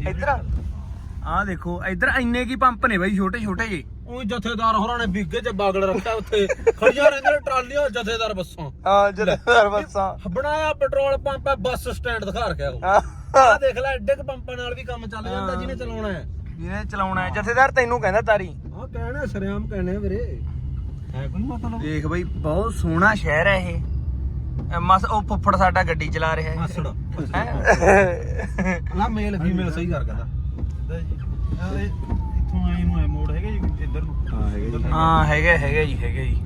Speaker 1: ਇੱਧਰ ਆ। ਦੇਖੋ ਇੱਧਰ ਇੰਨੇ ਕੀ ਪੰਪ ਨੇ ਬਾਈ ਛੋਟੇ ਛੋਟੇ ਜੇ
Speaker 2: ਉਹ ਜਥੇਦਾਰ ਹੋਰਾਂ ਨੇ ਬਿੱਗੇ ਚ ਬਾਗੜ ਰੱਖਿਆ ਉੱਥੇ। ਖੜੀਆਂ ਰਹਿੰਦੇ ਨੇ ਟਰਾਲੀਆਂ ਜਥੇਦਾਰ ਬੱਸਾਂ।
Speaker 1: ਆ ਜਥੇਦਾਰ ਬੱਸਾਂ।
Speaker 2: ਬਣਾਇਆ ਪੈਟਰੋਲ ਪੰਪ ਹੈ ਬੱਸ ਸਟੈਂਡ ਦਿਖਾ ਰੱਖਿਆ ਉਹ।
Speaker 1: ਆਹ,
Speaker 2: ਆ ਦੇਖ ਲੈ ਐਡੇ ਕ ਪੰਪਾਂ ਨਾਲ ਵੀ ਕੰਮ ਚੱਲ ਜਾਂਦਾ ਜਿਹਨੇ ਚਲਾਉਣਾ ਹੈ।
Speaker 1: ਜਿਹਨੇ ਚਲਾਉਣਾ ਹੈ। ਜਥੇਦਾਰ ਤੈਨੂੰ ਕਹਿੰਦਾ ਤਾਰੀ।
Speaker 2: ਆ ਕਹਿਣਾ ਸਰਿਆਮ ਕਹਿਣੇ ਵੀਰੇ। ਹੈ ਕੋਈ ਮਤਲਬ?
Speaker 1: ਦੇਖ ਬਈ ਬਹੁਤ ਸੋਹਣਾ ਸ਼ਹਿਰ ਹੈ ਇਹ। ਮਸ ਉਹ ਫੁੱਫੜ ਸਾਡਾ ਗੱਡੀ ਚਲਾ ਰਿਹਾ ਹੈ।
Speaker 2: ਮਾਸੜ
Speaker 1: ਹੈਂ?
Speaker 2: ਨਾ ਮੇਲ ਫੀਮੇਲ ਸਹੀ ਕਰ ਕਹਿੰਦਾ। ਇੱਥੋਂ ਆਏ ਨੂੰ ਐ ਇੱਧਰ ਨੂੰ ਹਾਂ ਹੈਗਾ
Speaker 1: ਹਾਂ ਹੈਗੇ ਹੈਗੇ ਜੀ ਹੈਗੇ ਜੀ।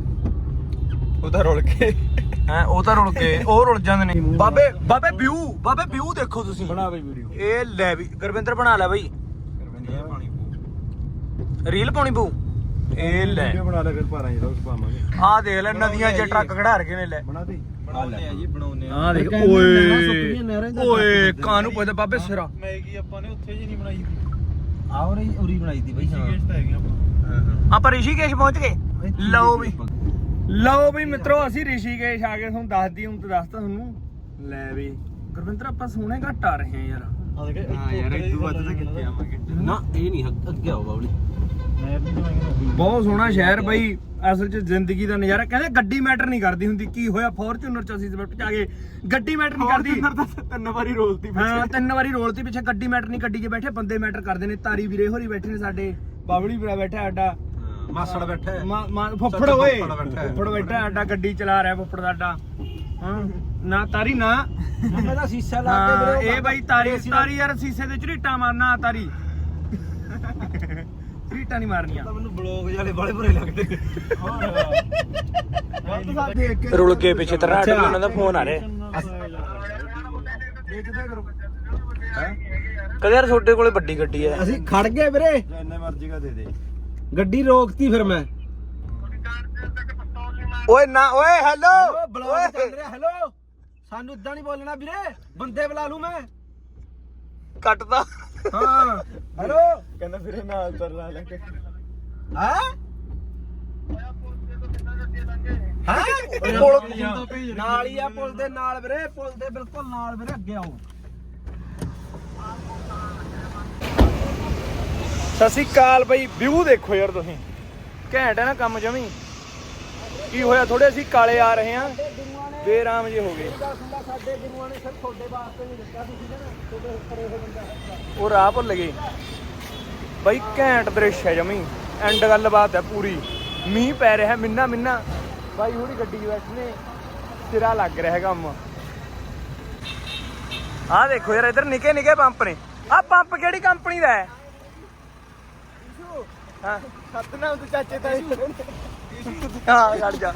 Speaker 1: ਉਹਦਾ ਰੁਲ ਕੇ ਹੈ ਉਹ ਤਾਂ ਰੁਲ ਕੇ ਉਹ ਰੁਲ ਜਾਂਦੇ ਨੇ। ਬਾਬੇ ਬਾਬੇ ਵਿਊ ਬਾਬੇ ਵਿਊ ਦੇਖੋ ਤੁਸੀਂ।
Speaker 2: ਬਣਾ ਬਈ ਵੀਡੀਓ।
Speaker 1: ਇਹ ਲੈ ਵੀ ਗੁਰਵਿੰਦਰ ਬਣਾ ਲੈ ਬਈ।
Speaker 2: ਪਾਣੀ
Speaker 1: ਰੀਲ ਪਾਉਣੀ ਪਊ? ਇਹ ਲੈ।
Speaker 2: ਵੀਡੀਓ ਬਣਾ ਲੈ ਫਿਰ ਪਾਰਾਂ ਜੀ ਰੋਜ਼ ਪਾਵਾਂਗੇ।
Speaker 1: ਆਹ ਦੇਖ ਲੈ ਨਦੀਆਂ 'ਚ ਟਰੱਕ ਖੜਾ ਰਕੇ ਨੇ ਲੈ।
Speaker 2: ਬਣਾ ਦੇ। ਬਣਾਉਨੇ ਆ ਜੀ ਬਣਾਉਨੇ
Speaker 1: ਆਹ ਦੇਖ
Speaker 2: ਨਹਿਰਾਂ ਸੁੱਕਦੀਆਂ, ਨਹਿਰਾਂ
Speaker 1: ਓਏ ਓਏ ਕਾਨੂੰ ਪੁੱਛਦਾ? ਬਾਬੇ ਸਿਰਾ।
Speaker 2: ਮੈਗੀ ਆਪਾਂ ਨੇ ਉੱਥੇ ਜੀ ਨਹੀਂ ਬਣਾਈ ਸੀ। ਆਹ ਉਰੀ ਉਰੀ ਬਣਾਈ ਸੀ ਬਈ ਹਾਂ। ਤਾਂ ਹੈਗੀ
Speaker 1: ਆਪਾਂ। ਰਿਸ਼ੀਕੇਸ਼ ਪਹੁੰਚ ਗਏ? ਲਓ ਵੀ। ਲਓ ਵੀ ਮਿੱਤਰੋ ਅਸੀਂ ਰਿਸ਼ੀਕੇਸ਼ ਆ ਗਏ ਤੁਹਾਨੂੰ ਦੱਸਦੀ ਹੁਣ ਤੇ ਦੱਸਤਾ ਤੁਹਾਨੂੰ। ਲੈ ਵੀ। ਗੁਰਵਿੰਦਰ ਆਪਾਂ ਸੋਹਣੇ ਘੱਟ ਆ ਰਹੇ ਆ ਯਾਰ।
Speaker 2: ਆ ਦੇਖ
Speaker 1: ਹਾਂ ਯਾਰ ਇਦੋਂ ਵੱਧ ਤਾਂ ਕਿੱਥੇ ਆਵਾਂਗੇ।
Speaker 2: ਨਾ ਇਹ ਨਹੀਂ ਅੱਗੇ ਆਓ ਬਾਬਲੀ।
Speaker 1: ਬਹੁਤ ਸੋਹਣਾ ਸ਼ਹਿਰ ਬਈ। ਅਸਲ 'ਚ ਜ਼ਿੰਦਗੀ ਦਾ ਨਜ਼ਾਰਾ। ਕਹਿੰਦੇ ਗੱਡੀ ਮੈਟਰ ਨਹੀਂ ਕਰਦੀ ਹੁੰਦੀ। ਕੀ ਹੋਇਆ? ਫੋਰਚੂਨਰ 'ਚ ਅਸੀਂ ਸਵਿਫਟ 'ਚ ਆ ਗਏ ਗੱਡੀ ਮੈਟਰ ਨਹੀਂ ਕਰਦੀ।
Speaker 2: ਤਿੰਨ ਵਾਰੀ ਰੋਲਤੀ
Speaker 1: ਹਾਂ ਤਿੰਨ ਵਾਰੀ ਰੋਲਤੀ ਪਿੱਛੇ। ਗੱਡੀ ਮੈਟਰ ਨਹੀਂ ਗੱਡੀ 'ਚ ਬੈਠੇ। ਬੰਦੇ ਮੈਟਰ ਕਰਦੇ ਨੇ। ਤਾਰੀ ਵੀਰੇ ਹੋਰੀ ਬੈਠੇ ਨੇ ਸਾਡੇ। ਬਾਵਲੀ ਵੀਰਾ ਬੈਠਾ ਸਾਡਾ।
Speaker 2: ਮਾਸੜ ਬੈਠਾ ਹੈ।
Speaker 1: ਮਾ- ਮਾ- ਫੁੱਫੜ ਓਏ।
Speaker 2: ਫੁੱਫੜ ਬੈਠਾ
Speaker 1: ਸਾਡਾ। ਗੱਡੀ ਚਲਾ ਰਿਹਾ ਫੁੱਫੜ ਸਾਡਾ। ਹਾਂ ਨਾ ਤਾਰੀ ਨਾ।
Speaker 2: ਮੈਂ ਤਾਂ ਸ਼ੀਸ਼ਾ
Speaker 1: ਹਾਂ ਇਹ ਬਾਈ ਤਾਰੀ ਤਾਰੀ ਯਾਰ ਸੀਸੇ ਦੇ ਝਰੀਟਾਂ ਮਾਰਨਾ ਤਾਰੀ। ਝਰੀਟਾਂ ਨਹੀਂ ਮਾਰਨੀਆਂ।
Speaker 2: ਮੈਨੂੰ ਬਲੌਗ ਵਾਲੇ ਬੜੇ ਬੁਰੇ ਲੱਗਦੇ।
Speaker 4: ਦੇਖ ਕੇ
Speaker 1: ਰੁਲ ਕੇ ਪਿੱਛੇ ਤਰਾਟ ਉਹਨਾਂ ਦਾ ਫੋਨ ਆ ਰਿਹਾ।
Speaker 4: ਦੇਖਦੇ ਕਰੋ।
Speaker 1: ਕਦੇ ਯਾਰ ਤੁਹਾਡੇ ਕੋਲੇ ਵੱਡੀ ਗੱਡੀ ਹੈ
Speaker 2: ਅਸੀਂ ਖੜ ਗਏ ਵੀਰੇ।
Speaker 4: ਜਿੰਨੇ ਮਰਜ਼ੀ ਦਾ ਦੇ ਦੇ।
Speaker 2: ਗੱਡੀ ਰੋਕਤੀ ਫਿਰ ਮੈਂ।
Speaker 1: ਓਏ ਨਾ ਓਏ ਹੈਲੋ
Speaker 2: ਬਲੌਗ ਚੱਲ ਰਿਹਾ ਹੈਲੋ। ਸਾਨੂੰ ਇਦਾਂ ਨਹੀਂ ਬੋਲਣਾ ਵੀਰੇ। ਬੰਦੇ ਬੁਲਾ ਲੂ ਮੈਂ।
Speaker 1: ਕੱਟਦਾ।
Speaker 2: ਹਾਂ। ਹੈਲੋ।
Speaker 4: ਕਹਿੰਦਾ ਫਿਰੇ ਨਾਲ ਉਤਰ ਲਾ ਲੈ ਕੇ।
Speaker 2: ਹਾਂ? ਹਾਂ?
Speaker 1: ਪੁਲ
Speaker 2: ਨਾਲ ਹੀ ਆ ਪੁਲ ਦੇ ਨਾਲ ਵੀਰੇ ਪੁਲ ਦੇ ਬਿਲਕੁਲ ਨਾਲ ਵੀਰੇ ਅੱਗੇ ਆਓ।
Speaker 1: ਸਤਿ ਸ਼੍ਰੀ ਅਕਾਲ ਬਈ ਵਿਊ ਦੇਖੋ ਯਾਰ ਤੁਸੀਂ। ਘੈਂਟ ਹੈ ਨਾ ਕੰਮ ਜਮੀ। ਕੀ ਹੋਇਆ? ਥੋੜੇ ਅਸੀਂ ਕਾਲੇ ਆ ਰਹੇ ਆ ਬੇਰਾਮ ਜੇ ਹੋ ਗਏ।
Speaker 3: ਸਾਡੇ ਗੁਰੂਆਂ ਨੇ ਸਿਰਫ ਤੁਹਾਡੇ ਵਾਸਤੇ ਨਹੀਂ ਦਿੱਤਾ ਤੁਸੀਂ ਨਾ ਤੁਹਾਡੇ ਉੱਪਰ ਉਹ ਬੰਦਾ
Speaker 1: ਉਹ ਰਾਹ ਭੁੱਲ ਗਏ। ਬਈ ਘੈਂਟ ਦ੍ਰਿਸ਼ ਹੈ ਜਮੀ। ਐਂਡ ਗੱਲਬਾਤ ਹੈ ਪੂਰੀ। ਮੀਂਹ ਪੈ ਰਿਹਾ ਮਿੰਨਾ ਮਿੰਨਾ। ਬਾਈ ਹੁਣੀ ਗੱਡੀ 'ਚ ਬੈਠੇ ਨੇ। ਸਿਰਾ ਲੱਗ ਰਿਹਾ ਕੰਮ ਆਹ ਦੇਖੋ ਯਾਰ ਇਧਰ ਨਿੱਕੇ ਨਿੱਕੇ ਪੰਪ ਨੇ। ਆਹ ਪੰਪ ਕਿਹੜੀ ਕੰਪਨੀ ਦਾ ਹੈ? ਹਾਂ।
Speaker 3: ਸਤਨਾਮ ਤੇ ਚਾਚੇ ਤਾਈ
Speaker 1: ਹਾਂ ਛੱਡ ਜਾ।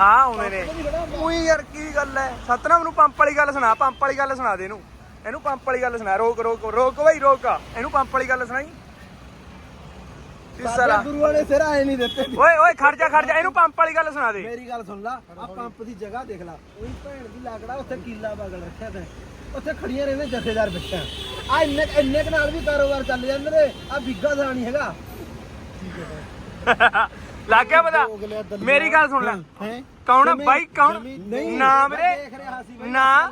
Speaker 1: ਆ ਆਉਂਦੇ ਨੇ। ਉਹੀ ਯਾਰ ਕੀ ਗੱਲ ਹੈ ਸਤਨਾਮ ਨੂੰ ਪੰਪ ਵਾਲੀ ਗੱਲ ਸੁਣਾ ਪੰਪ ਵਾਲੀ ਗੱਲ ਸੁਣਾ ਦੇ ਇਹਨੂੰ। ਇਹਨੂੰ ਪੰਪ ਵਾਲੀ ਗੱਲ ਸੁਣਾ ਰੋਕ ਰੋਕ ਰੋਕ ਬਈ ਰੋਕ। ਇਹਨੂੰ ਪੰਪ ਵਾਲੀ ਗੱਲ ਸੁਣਾਈ? ਤਿਸਰਾ
Speaker 3: ਗੁਰੂਆਂ ਨੇ ਸਿਰ ਆਏ ਨਹੀਂ ਦਿੱਤੇ।
Speaker 1: ਓਏ ਓਏ ਖੜ ਜਾ ਖੜ ਜਾ ਇਹਨੂੰ ਪੰਪ ਵਾਲੀ ਗੱਲ ਸੁਣਾ ਦੇ।
Speaker 3: ਮੇਰੀ ਗੱਲ ਸੁਣ ਲਾ ਆ ਪੰਪ ਦੀ ਜਗ੍ਹਾ ਦੇਖ ਲਾ। ਉਹੀ ਭੈਣ ਦੀ ਲਾਕੜਾ ਉੱਥੇ ਕੀਲਾ ਬਗਲ ਰੱਖਿਆ ਤੇ। ਉੱਥੇ ਖੜੀਆਂ ਰਹਿੰਦੇ ਜਥੇਦਾਰ ਬੱਚਾ ਆ ਇੰਨੇ ਇੰਨੇ ਨਾਲ ਵੀ ਕਾਰੋਬਾਰ ਚੱਲ ਜਾਂਦੇ ਨੇ। ਆ ਬਿੱਗਾ ਦਾ ਨਹੀਂ ਹੈਗਾ।
Speaker 1: ਲੱਗ ਗਿਆ ਪਤਾ? ਮੇਰੀ ਗੱਲ ਸੁਣ ਲੈ। ਕੌਣ ਬਾਈ ਕੌਣ? ਨਾ। ਵੀਰੇ ਨਾ।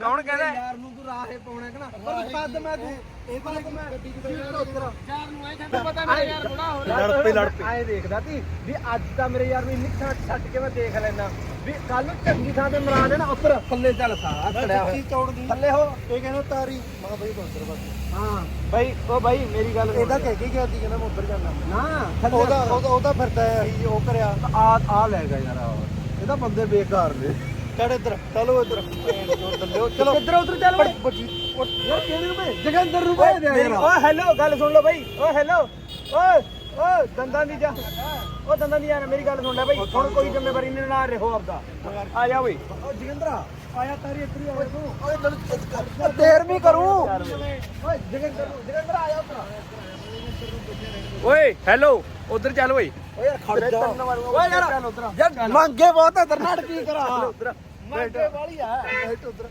Speaker 1: ਕੌਣ ਕਹਿੰਦਾ?
Speaker 3: ਯਾਰ ਨੂੰ ਤੂੰ ਰਾਹੇ ਪਾਉਣਾ ਕਿ ਨਾ? ਪਰ ਪੱਦ ਮੈਂ ਤੂੰ ਇਹ ਪੱਦ ਮੈਂ ਗੱਡੀ ਚ ਬੈਠਾ ਉੱਤਰ ਯਾਰ ਨੂੰ ਐ ਕਹਿੰਦਾ ਪਤਾ ਮੇਰੇ ਯਾਰ ਬੁੜਾ ਹੋ ਰਿਹਾ
Speaker 1: ਲੜ ਪਈ, ਲੜ ਪਈ।
Speaker 3: ਐ ਦੇਖਦਾ ਸੀ ਵੀ ਅੱਜ ਤਾਂ ਮੇਰੇ ਯਾਰ ਨੂੰ ਇੰਨੀ ਛੱਟ ਛੱਡ ਕੇ ਮੈਂ ਦੇਖ ਲੈਣਾ ਵੀ ਕੱਲ ਨੂੰ ਚੰਗੀ ਥਾਂ ਤੇ ਮਰਾ ਦੇਣਾ ਉੱਤਰ ਥੱਲੇ ਚੱਲ ਸਾ ਖੜਿਆ ਹੋਇਆ।
Speaker 4: ਦੀ।
Speaker 3: ਥੱਲੇ ਹੋ।
Speaker 4: ਇਹ ਕਹਿੰਦਾ ਤਾਰੀ। ਮਾਂ ਬਈ ਬੰਦਰ ਬਸ।
Speaker 3: ਹਾਂ
Speaker 1: ਬਾਈ ਉਹ ਬਾਈ ਮੇਰੀ ਗੱਲ।
Speaker 4: ਇਹਦਾ ਕਹਿ ਕੇ ਗਿਆ ਸੀ ਕਹਿੰਦਾ ਮੈਂ ਉੱਧਰ ਜਾਣਾ
Speaker 3: ਨਾ ਥੱਲੇ
Speaker 4: ਉਹਦਾ ਉਹਦਾ ਫਿਰਦਾ ਹੈ ਉਹ ਕਰਿਆ।
Speaker 3: ਆ ਆ ਲੈ ਗਿਆ ਯਾਰ ਆਹ। ਇਹ ਤਾਂ ਬੰਦੇ ਬੇਕਾਰ ਨੇ।
Speaker 4: ਚੜ ਇੱਧਰ ਚਲੋ ਇੱਧਰ। ਦੱਲਿਓ ਚਲੋ।
Speaker 1: ਇੱਧਰ ਉੱਧਰ ਚੱਲ ਬਾਈ
Speaker 3: ਯਾਰ ਕਿਹਨੇ ਨੂੰ ਭੇਜ ਜਗੰਦਰ ਨੂੰ ਭੇਜ ਦੇ
Speaker 1: ਮੇਰੀ
Speaker 3: ਯਾਰ
Speaker 1: ਓ ਹੈਲੋ ਗੱਲ ਸੁਣ ਲਓ ਬਾਈ। ਓ ਹੈਲੋ ਓਏ ਓ ਦੰਦਾਂ ਦੀ ਜਾ। ਓ ਦੰਦਾਂ ਦੀ ਯਾਰ ਮੇਰੀ ਗੱਲ ਸੁਣ ਲੈ ਬਾਈ। ਹੁਣ ਕੋਈ ਜ਼ਿੰਮੇਵਾਰੀ ਨਹੀਂ ਨਾ ਰਹੋ ਆਪਦਾ। ਆ ਜਾ ਬਈ।
Speaker 3: ਓ ਜਗਿੰਦਰਾ ਆਇਆ ਤਾਰੀ ਇੱਧਰ ਆ। ਤੂੰ ਓਏ ਦਲ ਦੇਰ ਵੀ ਕਰੂੰ। ਓਏ ਜਗਿੰਦਰ ਨੂੰ ਜਗਿੰਦਰ ਆਇਆ ਉੱਧਰ।
Speaker 1: ਓਏ ਹੈਲੋ ਉਧਰ ਚੱਲ ਓਏ
Speaker 3: ਓਏ ਯਾਰ ਖੜ ਜਾ।
Speaker 1: ਓਏ ਯਾਰ
Speaker 3: ਮੰਗੇ ਬਹੁਤ ਹੈ ਦਰਨਾੜ ਕੀ ਕਰਾਂ।
Speaker 1: ਉਧਰ
Speaker 3: ਮੰਗੇ ਵਾਲੀ ਆ।
Speaker 1: ਬੈਠ ਉਧਰ।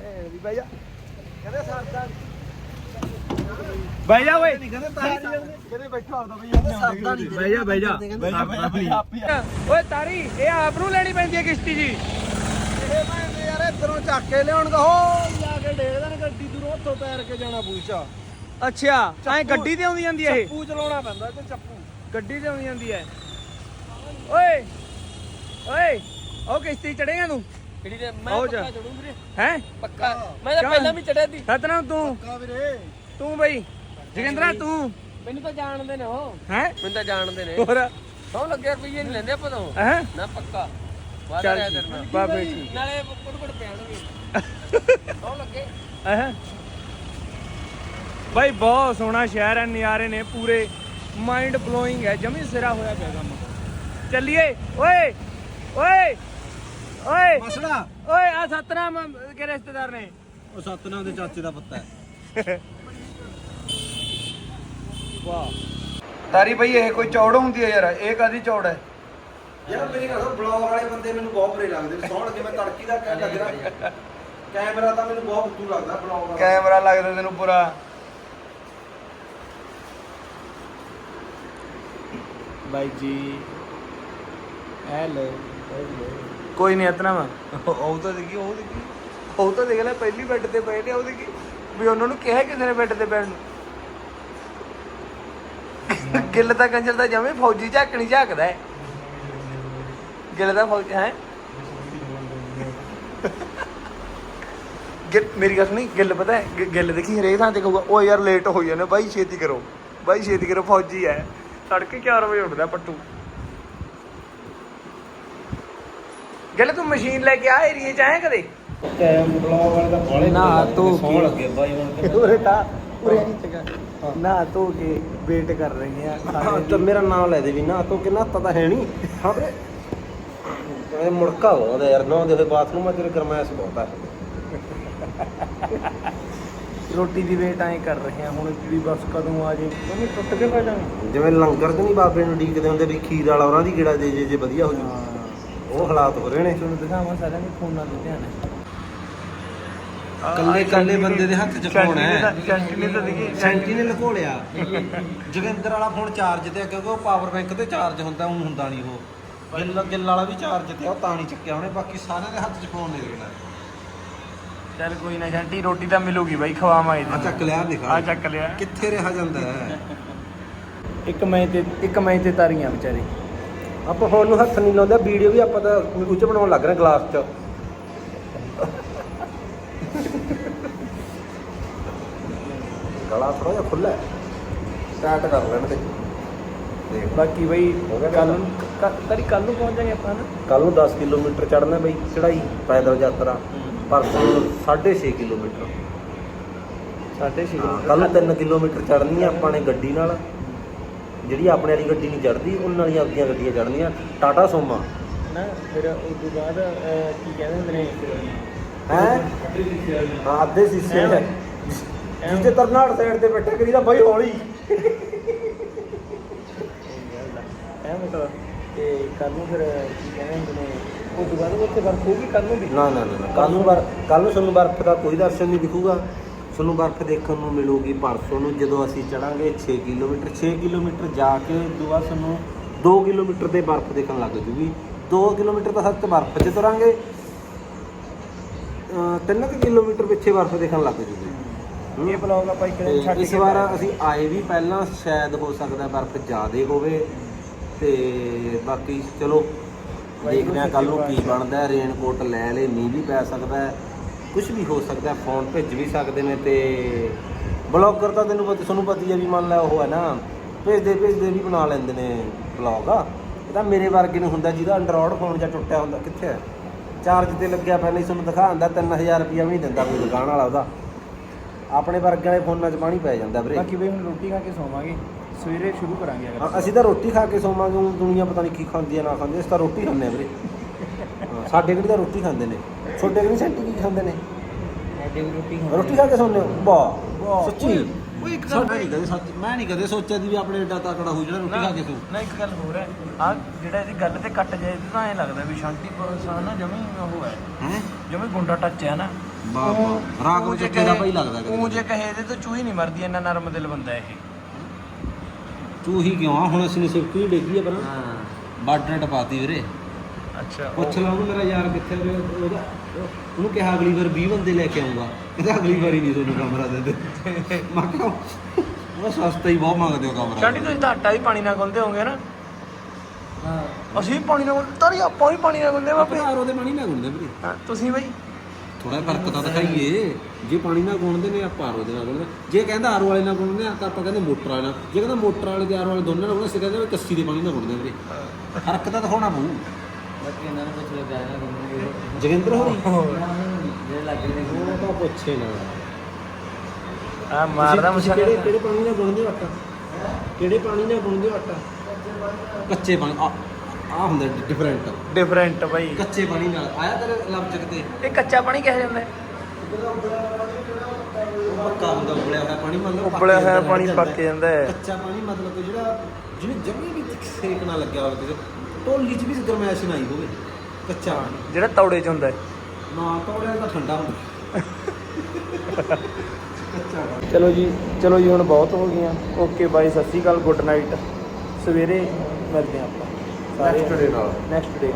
Speaker 3: ਏ ਵੀ ਬਾਈ ਕਹਿੰਦੇ ਸਰਦਾਰ
Speaker 1: ਬਹਿ ਜਾ ਓਏ।
Speaker 3: ਕਹਿੰਦੇ ਤਾਰੀ ਕਹਿੰਦੇ ਬੈਠੋ ਆਪਦਾ ਬਈ ਸਰਦਾਰ ਨਹੀਂ
Speaker 1: ਬਹਿ ਜਾ ਬਹਿ ਜਾ। ਓਏ ਤਾਰੀ ਇਹ ਆਪ ਨੂੰ ਲੈਣੀ ਪੈਂਦੀ ਹੈ ਕਿਸ਼ਤੀ ਜੀ।
Speaker 3: ਇਹ ਮੈਂ ਯਾਰ ਇਧਰੋਂ ਚੱਕ ਕੇ ਲਿਆਉਣਗਾ ਹੋ ਜਾ ਕੇ ਡੇਗ ਦੇਣ ਗੱਡੀ ਦੂਰੋਂ ਉੱਥੋਂ ਤੈਰ ਕੇ ਜਾਣਾ ਪੂਛਾ
Speaker 1: ਅੱਛਾ ਐ ਗੱਡੀ ਤੇ ਆਉਂਦੀ ਜਾਂਦੀ ਹੈ ਇਹ?
Speaker 3: ਚੱਪੂ ਚਲਾਉਣਾ ਪੈਂਦਾ ਤੇ ਚੱਪੂ।
Speaker 1: ਗੱਡੀ ਤੇ ਆਉਂਦੀ ਜਾਂਦੀ ਹੈ। ਓਏ ਓਏ ਉਹ ਕਿਸ਼ਤੀ ਚੜੇਗਾ ਤੂੰ?
Speaker 3: ਕਿਹੜੀ ਦੇ
Speaker 1: ਆਓ ਜਾ।
Speaker 3: ਚੜੂ ਵੀਰੇ।
Speaker 1: ਹੈ?
Speaker 3: ਪੱਕਾ। ਮੈਂ ਤਾਂ ਪਹਿਲਾਂ ਵੀ ਚੜਿਆ ਸੀ।
Speaker 1: ਸਤਨਾਮ ਤੂੰ।
Speaker 3: ਪੱਕਾ ਵੀਰੇ।
Speaker 1: ਤੂੰ ਬਈ। ਜਗਿੰਦਰਾ ਤੂੰ।
Speaker 3: ਮੈਨੂੰ ਤਾਂ ਜਾਣਦੇ ਨੇ ਉਹ।
Speaker 1: ਹੈ?
Speaker 3: ਮੈਨੂੰ ਤਾਂ ਜਾਣਦੇ ਨੇ।
Speaker 1: ਹੋਰ?
Speaker 3: ਸੌ ਲੱਗੇ ਰੁਪਈਏ ਨਹੀਂ ਲੈਂਦੇ ਆਪਾਂ ਤੋਂ
Speaker 1: ਹੈ?
Speaker 3: ਨਾ ਪੱਕਾ। ਵਾਦਾ
Speaker 1: ਚੱਲ
Speaker 3: ਰਿਆ ਤੇਰੇ ਨਾਲ
Speaker 1: ਬਾਬੇ ਜੀ।
Speaker 3: ਨਾਲੇ ਕੁੜ ਕੁੜ ਪਿਆਣਗੇ ਸੌ ਲੱਗੇ।
Speaker 1: ਹੈ? ਬਾਈ ਬਹੁਤ ਸੋਹਣਾ ਸ਼ਹਿਰ ਹੈ ਨਜ਼ਾਰੇ ਨੇ ਪੂਰੇ। ਮਾਈਂਡ ਬਲੋਇੰਗ ਹੈ। ਜਮੀ ਸਿਰਾ ਹੋਇਆ ਪਿਆ ਕੰਮ। ਚੱਲੀਏ। ਓਏ! ਓਏ! ਓਏ।
Speaker 3: ਮਸੜਾ।
Speaker 1: ਓਏ ਆ ਸਤਨਾਮ ਕੇ ਰਿਸ਼ਤੇਦਾਰ ਨੇ।
Speaker 3: ਉਹ ਸਤਨਾਮ ਦੇ ਚਾਚੇ ਦਾ ਪੱਤਾ ਹੈ। <laughs>
Speaker 1: ਵਾਹ। ਤਾਰੀ ਬਈ ਇਹ ਕੋਈ ਚੌੜ ਹੁੰਦੀ ਹੈ ਯਾਰ ਇਹ ਕਾਦੀ ਚੌੜ ਹੈ?
Speaker 2: ਯਾਰ ਮੇਰੀ ਗੱਲ ਬਲੌਗ ਵਾਲੇ ਬੰਦੇ ਮੈਨੂੰ ਬਹੁਤ ਬੁਰੇ ਲੱਗਦੇ ਸੌਣ ਕੇ ਮੈਂ ਤੜਕੀ ਦਾ ਕਹਿ ਲੱਗਦਾ ਕੈਮਰਾ ਤਾਂ ਮੈਨੂੰ ਬਹੁਤ ਫੁੱਟੂ ਲੱਗਦਾ ਬਲੌਗ ਵਾਲਾ।
Speaker 1: ਕੈਮਰਾ ਲੱਗਦਾ ਤੈਨੂੰ ਪੂਰਾ। ਬਾਈ ਜੀ ਹੈਲੋ। ਕੋਈ ਨਹੀਂ ਇਤਨਾ ਵਾ। ਉਹ ਤਾਂ ਦੇਖੀ, ਉਹ ਦੇਖੀ। ਉਹ ਤਾਂ ਦੇਖ ਲੈ, ਪਹਿਲੀ ਬੈੱਡ ਤੇ ਪਏ ਨੇ, ਉਹ ਦੇਖੀ। ਵੀ ਉਹਨਾਂ ਨੂੰ ਕਿਹਾ ਕਿਸੇ ਨੇ ਬੈੱਡ ਤੇ ਪੈਣ ਨੂੰ। ਗਿੱਲ ਤਾਂ ਕੰਜਲ ਦਾ ਜਮੇ ਫੌਜੀ ਝਾਕਣੀ ਝਾਕਦਾ ਹੈ। ਗਿੱਲ ਦਾ ਫੌਜ, ਹੈ? ਗਿੱਲ, ਮੇਰੀ ਗੱਲ ਨਹੀਂ ਗਿੱਲ ਪਤਾ ਹੈ? ਗਿੱਲ ਦੇਖੀ ਹਰੇਕ ਥਾਂ ਤੇ ਕਹੂਗਾ ਓ ਯਾਰ ਲੇਟ ਹੋ ਜਾਣੇ ਬਾਈ ਛੇਤੀ ਕਰੋ, ਬਾਈ ਛੇਤੀ ਕਰੋ, ਫੌਜੀ ਹੈ। ਤੜਕੇ 4 ਵਜੇ ਉੱਠਦਾ ਪੱਟੂ। ਗਿੱਲ ਤੂੰ ਮਸ਼ੀਨ ਲੈ ਕੇ ਆ ਏਰੀਏ ਚ ਆਇਆ ਕਦੇ?
Speaker 2: ਕੈਮ ਬਲੌਗ ਵਾਲੇ ਤਾਂ ਬਾਲੇ
Speaker 1: ਨਾ ਧੋ
Speaker 2: ਸੌਣ
Speaker 1: ਕੇ।
Speaker 2: ਲੱਗੇ ਬਾਈ ਹੁਣ
Speaker 1: ਉਰੇ ਤਾਂ ਉਰੇ ਨਹੀਂ ਚੰਗਾ ਨਾ ਧੋ ਕੇ ਵੇਟ ਕਰ ਰਹੀ ਆ?
Speaker 2: ਹਾਂ ਤਾਂ ਮੇਰਾ ਨਾਮ ਲੈ ਦੇ ਵੀ ਨਾ ਤੋ ਕਿੰਨਾ ਹੱਤਾ ਤਾਂ ਹੈ ਨਹੀਂ ਹਾਂ। ਵੀਰੇ ਇਹ ਮੁੜਕਾ ਹੋਦਾ ਯਾਰ ਨਾ ਦੇ ਹੋਏ ਬਾਥਰੂਮ ਆ ਤੇਰੇ ਗਰਮੈਸ਼ ਬਹੁਤ ਆ।
Speaker 1: ਰੋਟੀ ਦੀ ਵੇਟ ਐ ਕਰ ਰਹੇ ਆ ਹੁਣ ਜਿਹੜੀ ਬੱਸ ਕਦੋਂ ਆ ਜੇ ਉਹਨੇ ਟੁੱਟ ਕੇ ਪੈ ਜਾਣਾ।
Speaker 2: ਜਿਵੇਂ ਲੰਗਰ ਚ ਨਹੀਂ ਬਾਬੇ ਨੂੰ ਡੀਕਦੇ ਹੁੰਦੇ ਵੀ ਖੀਰ ਵਾਲਾ ਉਹਨਾਂ ਦੀ ਗੇੜਾ ਦੇ ਜੇ ਜੇ ਵਧੀਆ ਹੋ ਜੂ। ਉਹ ਹਾਲਾਤ ਹੋ ਰਹੇ ਨੇ।
Speaker 1: ਤੁਹਾਨੂੰ ਦਿਖਾਵਾਂ ਸਾਰਿਆਂ ਦੇ ਫੋਨਾਂ ਤੇ ਧਿਆਨ ਹੈ।
Speaker 2: ਕੱਲੇ ਕੱਲੇ ਬੰਦੇ ਦੇ ਹੱਥ 'ਚ ਫੋਨ ਹੈ।
Speaker 1: ਸੈਂਟੀ ਨੇ ਤਾਂ ਦੇਖੀ?
Speaker 2: ਸੈਂਟੀ ਨੇ ਲਕੋ ਲਿਆ ਜੋਗਿੰਦਰ ਵਾਲਾ ਫੋਨ ਚਾਰਜ ਤੇ ਆ, ਕਿਉਂਕਿ ਉਹ ਪਾਵਰ ਬੈਂਕ ਤੇ ਚਾਰਜ ਹੁੰਦਾ ਉਹ ਹੁੰਦਾ ਨਹੀਂ ਉਹ। ਗਿੱਲ ਗਿੱਲ ਵਾਲਾ ਵੀ ਚਾਰਜ ਤੇ ਉਹ ਤਾਂ ਨਹੀਂ ਚੱਕਿਆ ਉਹਨੇ ਬਾਕੀ ਸਾਰਿਆਂ ਦੇ ਹੱਥ 'ਚ ਫੋਨ ਨੇ ਦੇਖਣਾ।
Speaker 1: ਚੱਲ ਕੋਈ ਨਾ ਸ਼ੈਂਟੀ ਰੋਟੀ ਤਾਂ ਮਿਲੂਗੀ ਬਾਈ ਖਵਾਵਾਂ
Speaker 2: ਆ ਚੱਕ ਲਿਆ ਦਿਖਾ।
Speaker 1: ਆ ਚੱਕ ਲਿਆ।
Speaker 2: ਕਿੱਥੇ ਰਿਹਾ ਜਾਂਦਾ ਹੈ?
Speaker 1: ਇੱਕ ਮੈਂ ਤੇ ਇੱਕ ਮੈਂ ਤੇ ਤਾਰੀਆਂ ਵਿਚਾਰੇ।
Speaker 2: ਆਪਾਂ ਫੋਨ ਨੂੰ ਹੱਥ ਨਹੀਂ ਲਾਉਂਦੇ ਵੀਡੀਓ ਵੀ ਆਪਾਂ ਤਾਂ ਉੱਚ ਬਣਾਉਣ ਲੱਗ ਰਹੇ ਗਲਾਸ 'ਚ। ਗਲਾ ਥੋੜਾ ਜਿਹਾ ਖੁੱਲਾ ਹੈ। ਸਟਾਰਟ ਕਰ ਲੈਣ ਦੇ। ਦੇਖ।
Speaker 1: ਬਾਕੀ ਬਈ
Speaker 2: ਹੋ ਗਿਆ
Speaker 1: ਕੱਲ? ਨੂੰ ਤਰੀ ਕੱਲ ਨੂੰ ਪਹੁੰਚ ਜਾਗੇ ਆਪਾਂ ਨਾ
Speaker 2: ਕੱਲ ਨੂੰ 10 ਕਿਲੋਮੀਟਰ ਚੜਨਾ ਬਈ ਚੜਾਈ ਪੈਦਲ ਯਾਤਰਾ। ਪਰਸੋਂ 6.5 ਕਿਲੋਮੀਟਰ।
Speaker 1: ਸਾਢੇ ਛੇ
Speaker 2: ਕੱਲ ਨੂੰ 3 ਕਿਲੋਮੀਟਰ ਚੜਨੀ ਆ ਆਪਾਂ ਨੇ ਗੱਡੀ ਨਾਲ। ਜਿਹੜੀ ਆਪਣੇ ਵਾਲੀ ਗੱਡੀ ਨਹੀਂ ਚੜਦੀ ਉਹਨਾਂ ਵਾਲੀਆਂ ਆਪਦੀਆਂ ਗੱਡੀਆਂ ਚੜਨੀਆਂ ਟਾਟਾ ਸੋਮਾ।
Speaker 1: ਨਾ ਫਿਰ ਉਸ ਤੋਂ ਬਾਅਦ ਅਹ, ਕੀ ਕਹਿੰਦੇ ਹੁੰਦੇ ਨੇ?
Speaker 2: ਹੈ? ਹਾਂ ਅੱਧੇ ਸੀਸੇ। ਹੈ ਜਿੱਤੇ ਤਰਨਾੜ ਸਾਈਡ ਤੇ ਬੈਠਾ ਕਰੀਦਾ ਬਾਈ ਹੌਲੀ।
Speaker 1: ਐ ਮਤਲਬ ਤੇ ਕੱਲ ਨੂੰ ਫਿਰ ਕੀ ਕਹਿੰਦੇ ਹੁੰਦੇ ਨੇ? ਉਸ ਤੋਂ ਬਾਅਦ ਉੱਥੇ ਬਰਫ਼ ਹੋਊਗੀ ਕੱਲ ਨੂੰ ਵੀ?
Speaker 2: ਨਾ ਨਾ ਨਾ ਕੱਲ ਨੂੰ ਬਰ ਕੱਲ ਨੂੰ ਤੁਹਾਨੂੰ ਬਰਫ਼ ਦਾ ਕੋਈ ਦਰਸ਼ਨ ਨਹੀਂ ਦਿਖੂਗਾ। ਤੁਹਾਨੂੰ ਬਰਫ਼ ਦੇਖਣ ਨੂੰ ਮਿਲੂਗੀ ਪਰਸੋਂ ਨੂੰ ਜਦੋਂ ਅਸੀਂ ਚੜਾਂਗੇ 6 ਕਿਲੋਮੀਟਰ 6 ਕਿਲੋਮੀਟਰ ਜਾ ਕੇ ਉਦੋਂ ਬਾਅਦ ਤੁਹਾਨੂੰ 2 ਕਿਲੋਮੀਟਰ ਤੇ ਬਰਫ਼ ਦੇਖਣ ਲੱਗ ਜੂਗੀ। 2 ਕਿਲੋਮੀਟਰ ਤਾਂ ਸੱਚ ਬਰਫ਼ 'ਚ ਤੁਰਾਂਗੇ 3 ਕਿਲੋਮੀਟਰ ਪਿੱਛੇ ਬਰਫ਼ ਦੇਖਣ ਲੱਗ ਜੂਗੀ।
Speaker 1: ਇਹ ਬਲੌਗ ਆਪਾਂ ਇੱਕ ਦਿਨ
Speaker 2: ਤੇ
Speaker 1: ਛੱਡ
Speaker 2: ਇਸ ਵਾਰ। ਅਸੀਂ ਆਏ ਵੀ ਪਹਿਲਾਂ ਸ਼ਾਇਦ ਹੋ ਸਕਦਾ ਬਰਫ਼ ਜ਼ਿਆਦੇ ਹੋਵੇ। ਤੇ ਬਾਕੀ ਚਲੋ ਦੇਖਦੇ ਆ ਕੱਲ ਨੂੰ ਕੀ ਬਣਦਾ ਰੇਨ ਕੋਟ ਲੈ ਲੈ ਮੀਂਹ ਵੀ ਪੈ ਸਕਦਾ ਹੈ। ਕੁਝ ਵੀ ਹੋ ਸਕਦਾ ਫੋਨ ਭੇਜ ਵੀ ਸਕਦੇ ਨੇ ਤੇ ਬਲੌਗਰ ਤਾਂ ਤੈਨੂੰ ਪਤਾ ਤੁਹਾਨੂੰ ਪਤਾ ਹੀ ਵੀ ਮੰਨ ਲੈ ਉਹ ਹੈ ਨਾ ਭੇਜਦੇ ਭੇਜਦੇ ਵੀ ਬਣਾ ਲੈਂਦੇ ਨੇ ਬਲੌਗ। ਇਹ ਤਾਂ ਮੇਰੇ ਵਰਗੇ ਨੂੰ ਹੁੰਦਾ ਜਿਹਦਾ ਐਂਡਰੋਇਡ ਫੋਨ ਜਾਂ ਟੁੱਟਿਆ ਹੁੰਦਾ ਕਿੱਥੇ ਹੈ? ਚਾਰਜ ਤੇ ਲੱਗਿਆ ਪਹਿਲਾਂ ਹੀ ਤੁਹਾਨੂੰ ਦਿਖਾਉਂਦਾ 3000 ਰੁਪਇਆ ਵੀ ਨਹੀਂ ਦਿੰਦਾ ਕੋਈ ਦੁਕਾਨ ਵਾਲਾ ਉਹਦਾ। ਆਪਣੇ ਵਰਗੇ ਵਾਲੇ ਫੋਨਾਂ 'ਚ ਪਾਣੀ ਪੈ ਜਾਂਦਾ ਵੀਰੇ।
Speaker 1: ਬਾਕੀ ਬਈ ਹੁਣ ਰੋਟੀ ਖਾ ਕੇ ਸੋਵਾਂਗੇ ਸਵੇਰੇ ਸ਼ੁਰੂ ਕਰਾਂਗੇ ਅਗਰ।
Speaker 2: ਅਸੀਂ ਤਾਂ ਰੋਟੀ ਖਾ ਕੇ ਸੋਵਾਂਗੇ ਹੁਣ ਦੁਨੀਆ ਪਤਾ ਨਹੀਂ ਕੀ ਖਾਂਦੀ ਹੈ ਨਾ ਖਾਂਦੀ ਅਸੀਂ ਤਾਂ ਰੋਟੀ ਖਾਂਦੇ ਆ ਵੀਰੇ। ਸਾਡੇ ਕਿਹੜੀ ਤਾਂ ਰੋਟੀ ਖਾਂਦੇ ਨੇ। ਛੋਟੇ ਕਿਹੜੀ ਸੈਂਟੀ ਕੀ ਖਾਂਦੇ ਨੇ?
Speaker 1: ਵੀ ਰੋਟੀ
Speaker 2: ਰੋਟੀ ਖਾ ਕੇ ਸੌਂਦੇ ਹੋ? ਵਾਹ। ਸੱਚੀ?
Speaker 3: ਉਹ ਇੱਕ
Speaker 2: ਮੈਂ ਨਹੀਂ। ਕਦੇ ਸੱਚ ਮੈਂ ਨਹੀਂ ਕਦੇ ਸੋਚਿਆ ਸੀ ਵੀ ਆਪਣੇ ਏਡਾ ਤਕੜਾ ਹੋ ਜਿਹੜਾ ਰੋਟੀ ਖਾ ਕੇ ਸੋ।
Speaker 1: ਨਾ ਇੱਕ ਗੱਲ ਹੋਰ ਹੈ। ਆ ਜਿਹੜਾ ਇਹਦੀ ਗੱਲ ਤੇ ਕੱਟ ਜਾਏ ਤਾਂ ਐਂ ਲੱਗਦਾ ਵੀ ਸ਼ਾਂਤੀ ਪਰਸਾ ਨਾ ਜਮੀ ਉਹ ਹੈ।
Speaker 2: ਹੈ?
Speaker 1: ਜਮੀ ਗੁੰਡਾ ਟੱਚ ਹੈ ਨਾ।
Speaker 2: ਵਾਹ ਵਾਹ। ਰਾਗ ਨੂੰ ਚੱਕੇ ਦਾ ਭਾਈ ਲੱਗਦਾ
Speaker 1: ਉਹ
Speaker 2: ਕਦੇ
Speaker 1: ਜੇ ਕਹੇ ਇਹਦੇ ਤੋਂ ਚੂਹੀ ਨਹੀਂ ਮਰਦੀ ਇੰਨਾ ਨਰਮ ਦਿਲ ਬੰਦਾ ਇਹ।
Speaker 2: ਤੂੰ ਹੀ ਕਿਉਂ ਆ? ਹੁਣ ਅਸੀਂ ਨੇ ਸਿਫਟੀ ਡੇਗੀ ਆ ਪਰ। ਬਾਰਡਰ ਟਪਾਤੀ ਵੀਰੇ।
Speaker 1: ਅੱਛਾ
Speaker 2: ਪੁੱਛ ਲਾ ਉਹਨੂੰ ਮੇਰਾ ਯਾਰ ਕਿੱਥੇ ਉਹਦਾ। ਉਹਨੂੰ ਕਿਹਾ ਅਗਲੀ ਵਾਰ 20 ਬੰਦੇ ਲੈ ਕੇ ਆਉਂਗਾ ਕਹਿੰਦਾ ਅਗਲੀ ਵਾਰੀ ਨਹੀਂ ਤੁਹਾਨੂੰ ਕਮਰਾ ਦੇ ਦੇ। ਮੈਂ ਕਿਹਾ ਉਹ ਸਸਤਾ ਹੀ ਬਹੁਤ ਮੰਗਦੇ ਹੋ ਕਮਰਾ।
Speaker 1: ਸ਼ਾਂਤੀ ਤੁਸੀਂ ਤਾਂ ਆਟਾ ਵੀ ਪਾਣੀ ਨਾਲ ਗੁੰਨਦੇ ਹੋਗੇ ਨਾ। ਹਾਂ। ਅਸੀਂ ਵੀ ਪਾਣੀ ਨਾਲ ਤਾਰੀ ਆਪਾਂ ਵੀ ਪਾਣੀ ਨਾਲ ਗੁੰਨਦੇ
Speaker 2: ਆਪਣੇ
Speaker 1: ਬਾਪੇ
Speaker 2: ਆਰੋ ਦੇ ਪਾਣੀ ਨਾ ਗੁੰਨਦੇ ਵੀਰੇ।
Speaker 1: ਹਾਂ ਤੁਸੀਂ ਬਈ।
Speaker 2: ਥੋੜਾ ਫ਼ਰਕ ਤਾਂ ਦਿਖਾਈਏ। ਜੇ ਪਾਣੀ ਨਾਲ ਗੁੰਨਦੇ ਨੇ ਆਪਾਂ ਆਰੋ ਦੇ ਨਾਲ ਗੁੰਨਦੇ ਜੇ ਕਹਿੰਦਾ ਆਰੋ ਵਾਲੇ ਨਾਲ ਗੁੰਨਦੇ ਆ ਤਾਂ ਆਪਾਂ ਕਹਿੰਦੇ ਮੋਟਰ ਵਾਲੇ ਨਾਲ। ਜੇ ਕਹਿੰਦਾ ਮੋਟਰ ਵਾਲੇ ਤੇ ਆਰੋ ਵਾਲੇ ਦੋਨਾਂ ਨਾਲ ਗੁੰਨਦੇ ਅਸੀਂ ਕਹਿੰਦੇ ਵੀ ਕੱਸੀ ਦੇ ਪਾਣੀ ਨਾਲ ਗੁੰਨਦੇ ਵੀਰੇ। ਫ਼ਰਕ ਤਾਂ ਦਿਖਾਉਣਾ ਪਊ।
Speaker 1: ਬਾਕੀ ਇਹਨਾਂ ਨੂੰ ਕੁਝ ਲੱਗਾ ਨਾ।
Speaker 2: ਜਗਿੰਦਰ ਹੋਰੀ?
Speaker 1: ਜਿਹੜੇ ਲੱਗ ਰਹੇ
Speaker 2: ਉਹ ਤਾਂ ਪੁੱਛੇ ਨਾ।
Speaker 1: ਆ ਮਾਰਦਾ
Speaker 2: ਤੁਸੀਂ
Speaker 1: ਮਸ਼ਾਲਾ
Speaker 2: ਕਿਹੜੇ ਕਿਹੜੇ ਪਾਣੀ ਨਾਲ ਗੁੰਨਦੇ ਹੋ ਆਟਾ? ਕਿਹੜੇ ਪਾਣੀ ਨਾਲ ਗੁੰਨਦੇ ਹੋ ਆਟਾ? ਕੱਚੇ ਪਾਣੀ ਆ ਆ ਹੁੰਦਾ ਡਿਫਰੈਂਟ
Speaker 1: ਡਿਫਰੈਂਟ ਬਾਈ
Speaker 2: ਕੱਚੇ ਪਾਣੀ ਨਾਲ। ਆਇਆ ਤੇਰੇ ਲਫ਼ਜ਼ ਕਿਤੇ
Speaker 1: ਇਹ ਕੱਚਾ ਪਾਣੀ ਕਿਹਾ ਜਾਂਦਾ ਹੈ
Speaker 2: ਉਹ ਪੱਕਾ ਹੁੰਦਾ। ਉਬਲਿਆ ਹੋਇਆ ਪਾਣੀ ਮਤਲਬ ਪੱਕ
Speaker 1: ਉਬਲਿਆ ਹੋਇਆ
Speaker 2: ਜਾਂਦਾ,
Speaker 1: ਪਾਣੀ ਪੱਕ ਜਾਂਦਾ। ਹੈ।
Speaker 2: ਕੱਚਾ ਪਾਣੀ ਮਤਲਬ ਕਿ ਜਿਹੜਾ ਜਿਹਨੇ ਜਮੀ ਵੀ ਸੇਕ ਨਾ ਲੱਗਿਆ ਹੋਵੇ ਕਿਤੇ ਢੋਲੀ 'ਚ ਵੀ ਗਰਮੈਸ਼ ਨਾ ਆਈ ਹੋਵੇ ਕੱਚਾ।
Speaker 1: ਜਿਹੜਾ ਤੌੜੇ 'ਚ ਹੁੰਦਾ ਹੈ।
Speaker 2: ਨਾ ਤੌੜਿਆ ਤਾਂ ਠੰਡਾ ਹੁੰਦਾ। ਕੱਚਾ।
Speaker 1: ਚਲੋ ਜੀ ਚਲੋ ਜੀ ਹੁਣ ਬਹੁਤ ਹੋ ਗਈਆਂ। ਓਕੇ ਬਾਈ ਸਤਿ ਸ਼੍ਰੀ ਅਕਾਲ ਗੁੱਡ ਨਾਈਟ। ਸਵੇਰੇ ਮਿਲਦੇ ਹਾਂ ਆਪਾਂ।
Speaker 2: Next day ਨਾਲ।
Speaker 1: Next day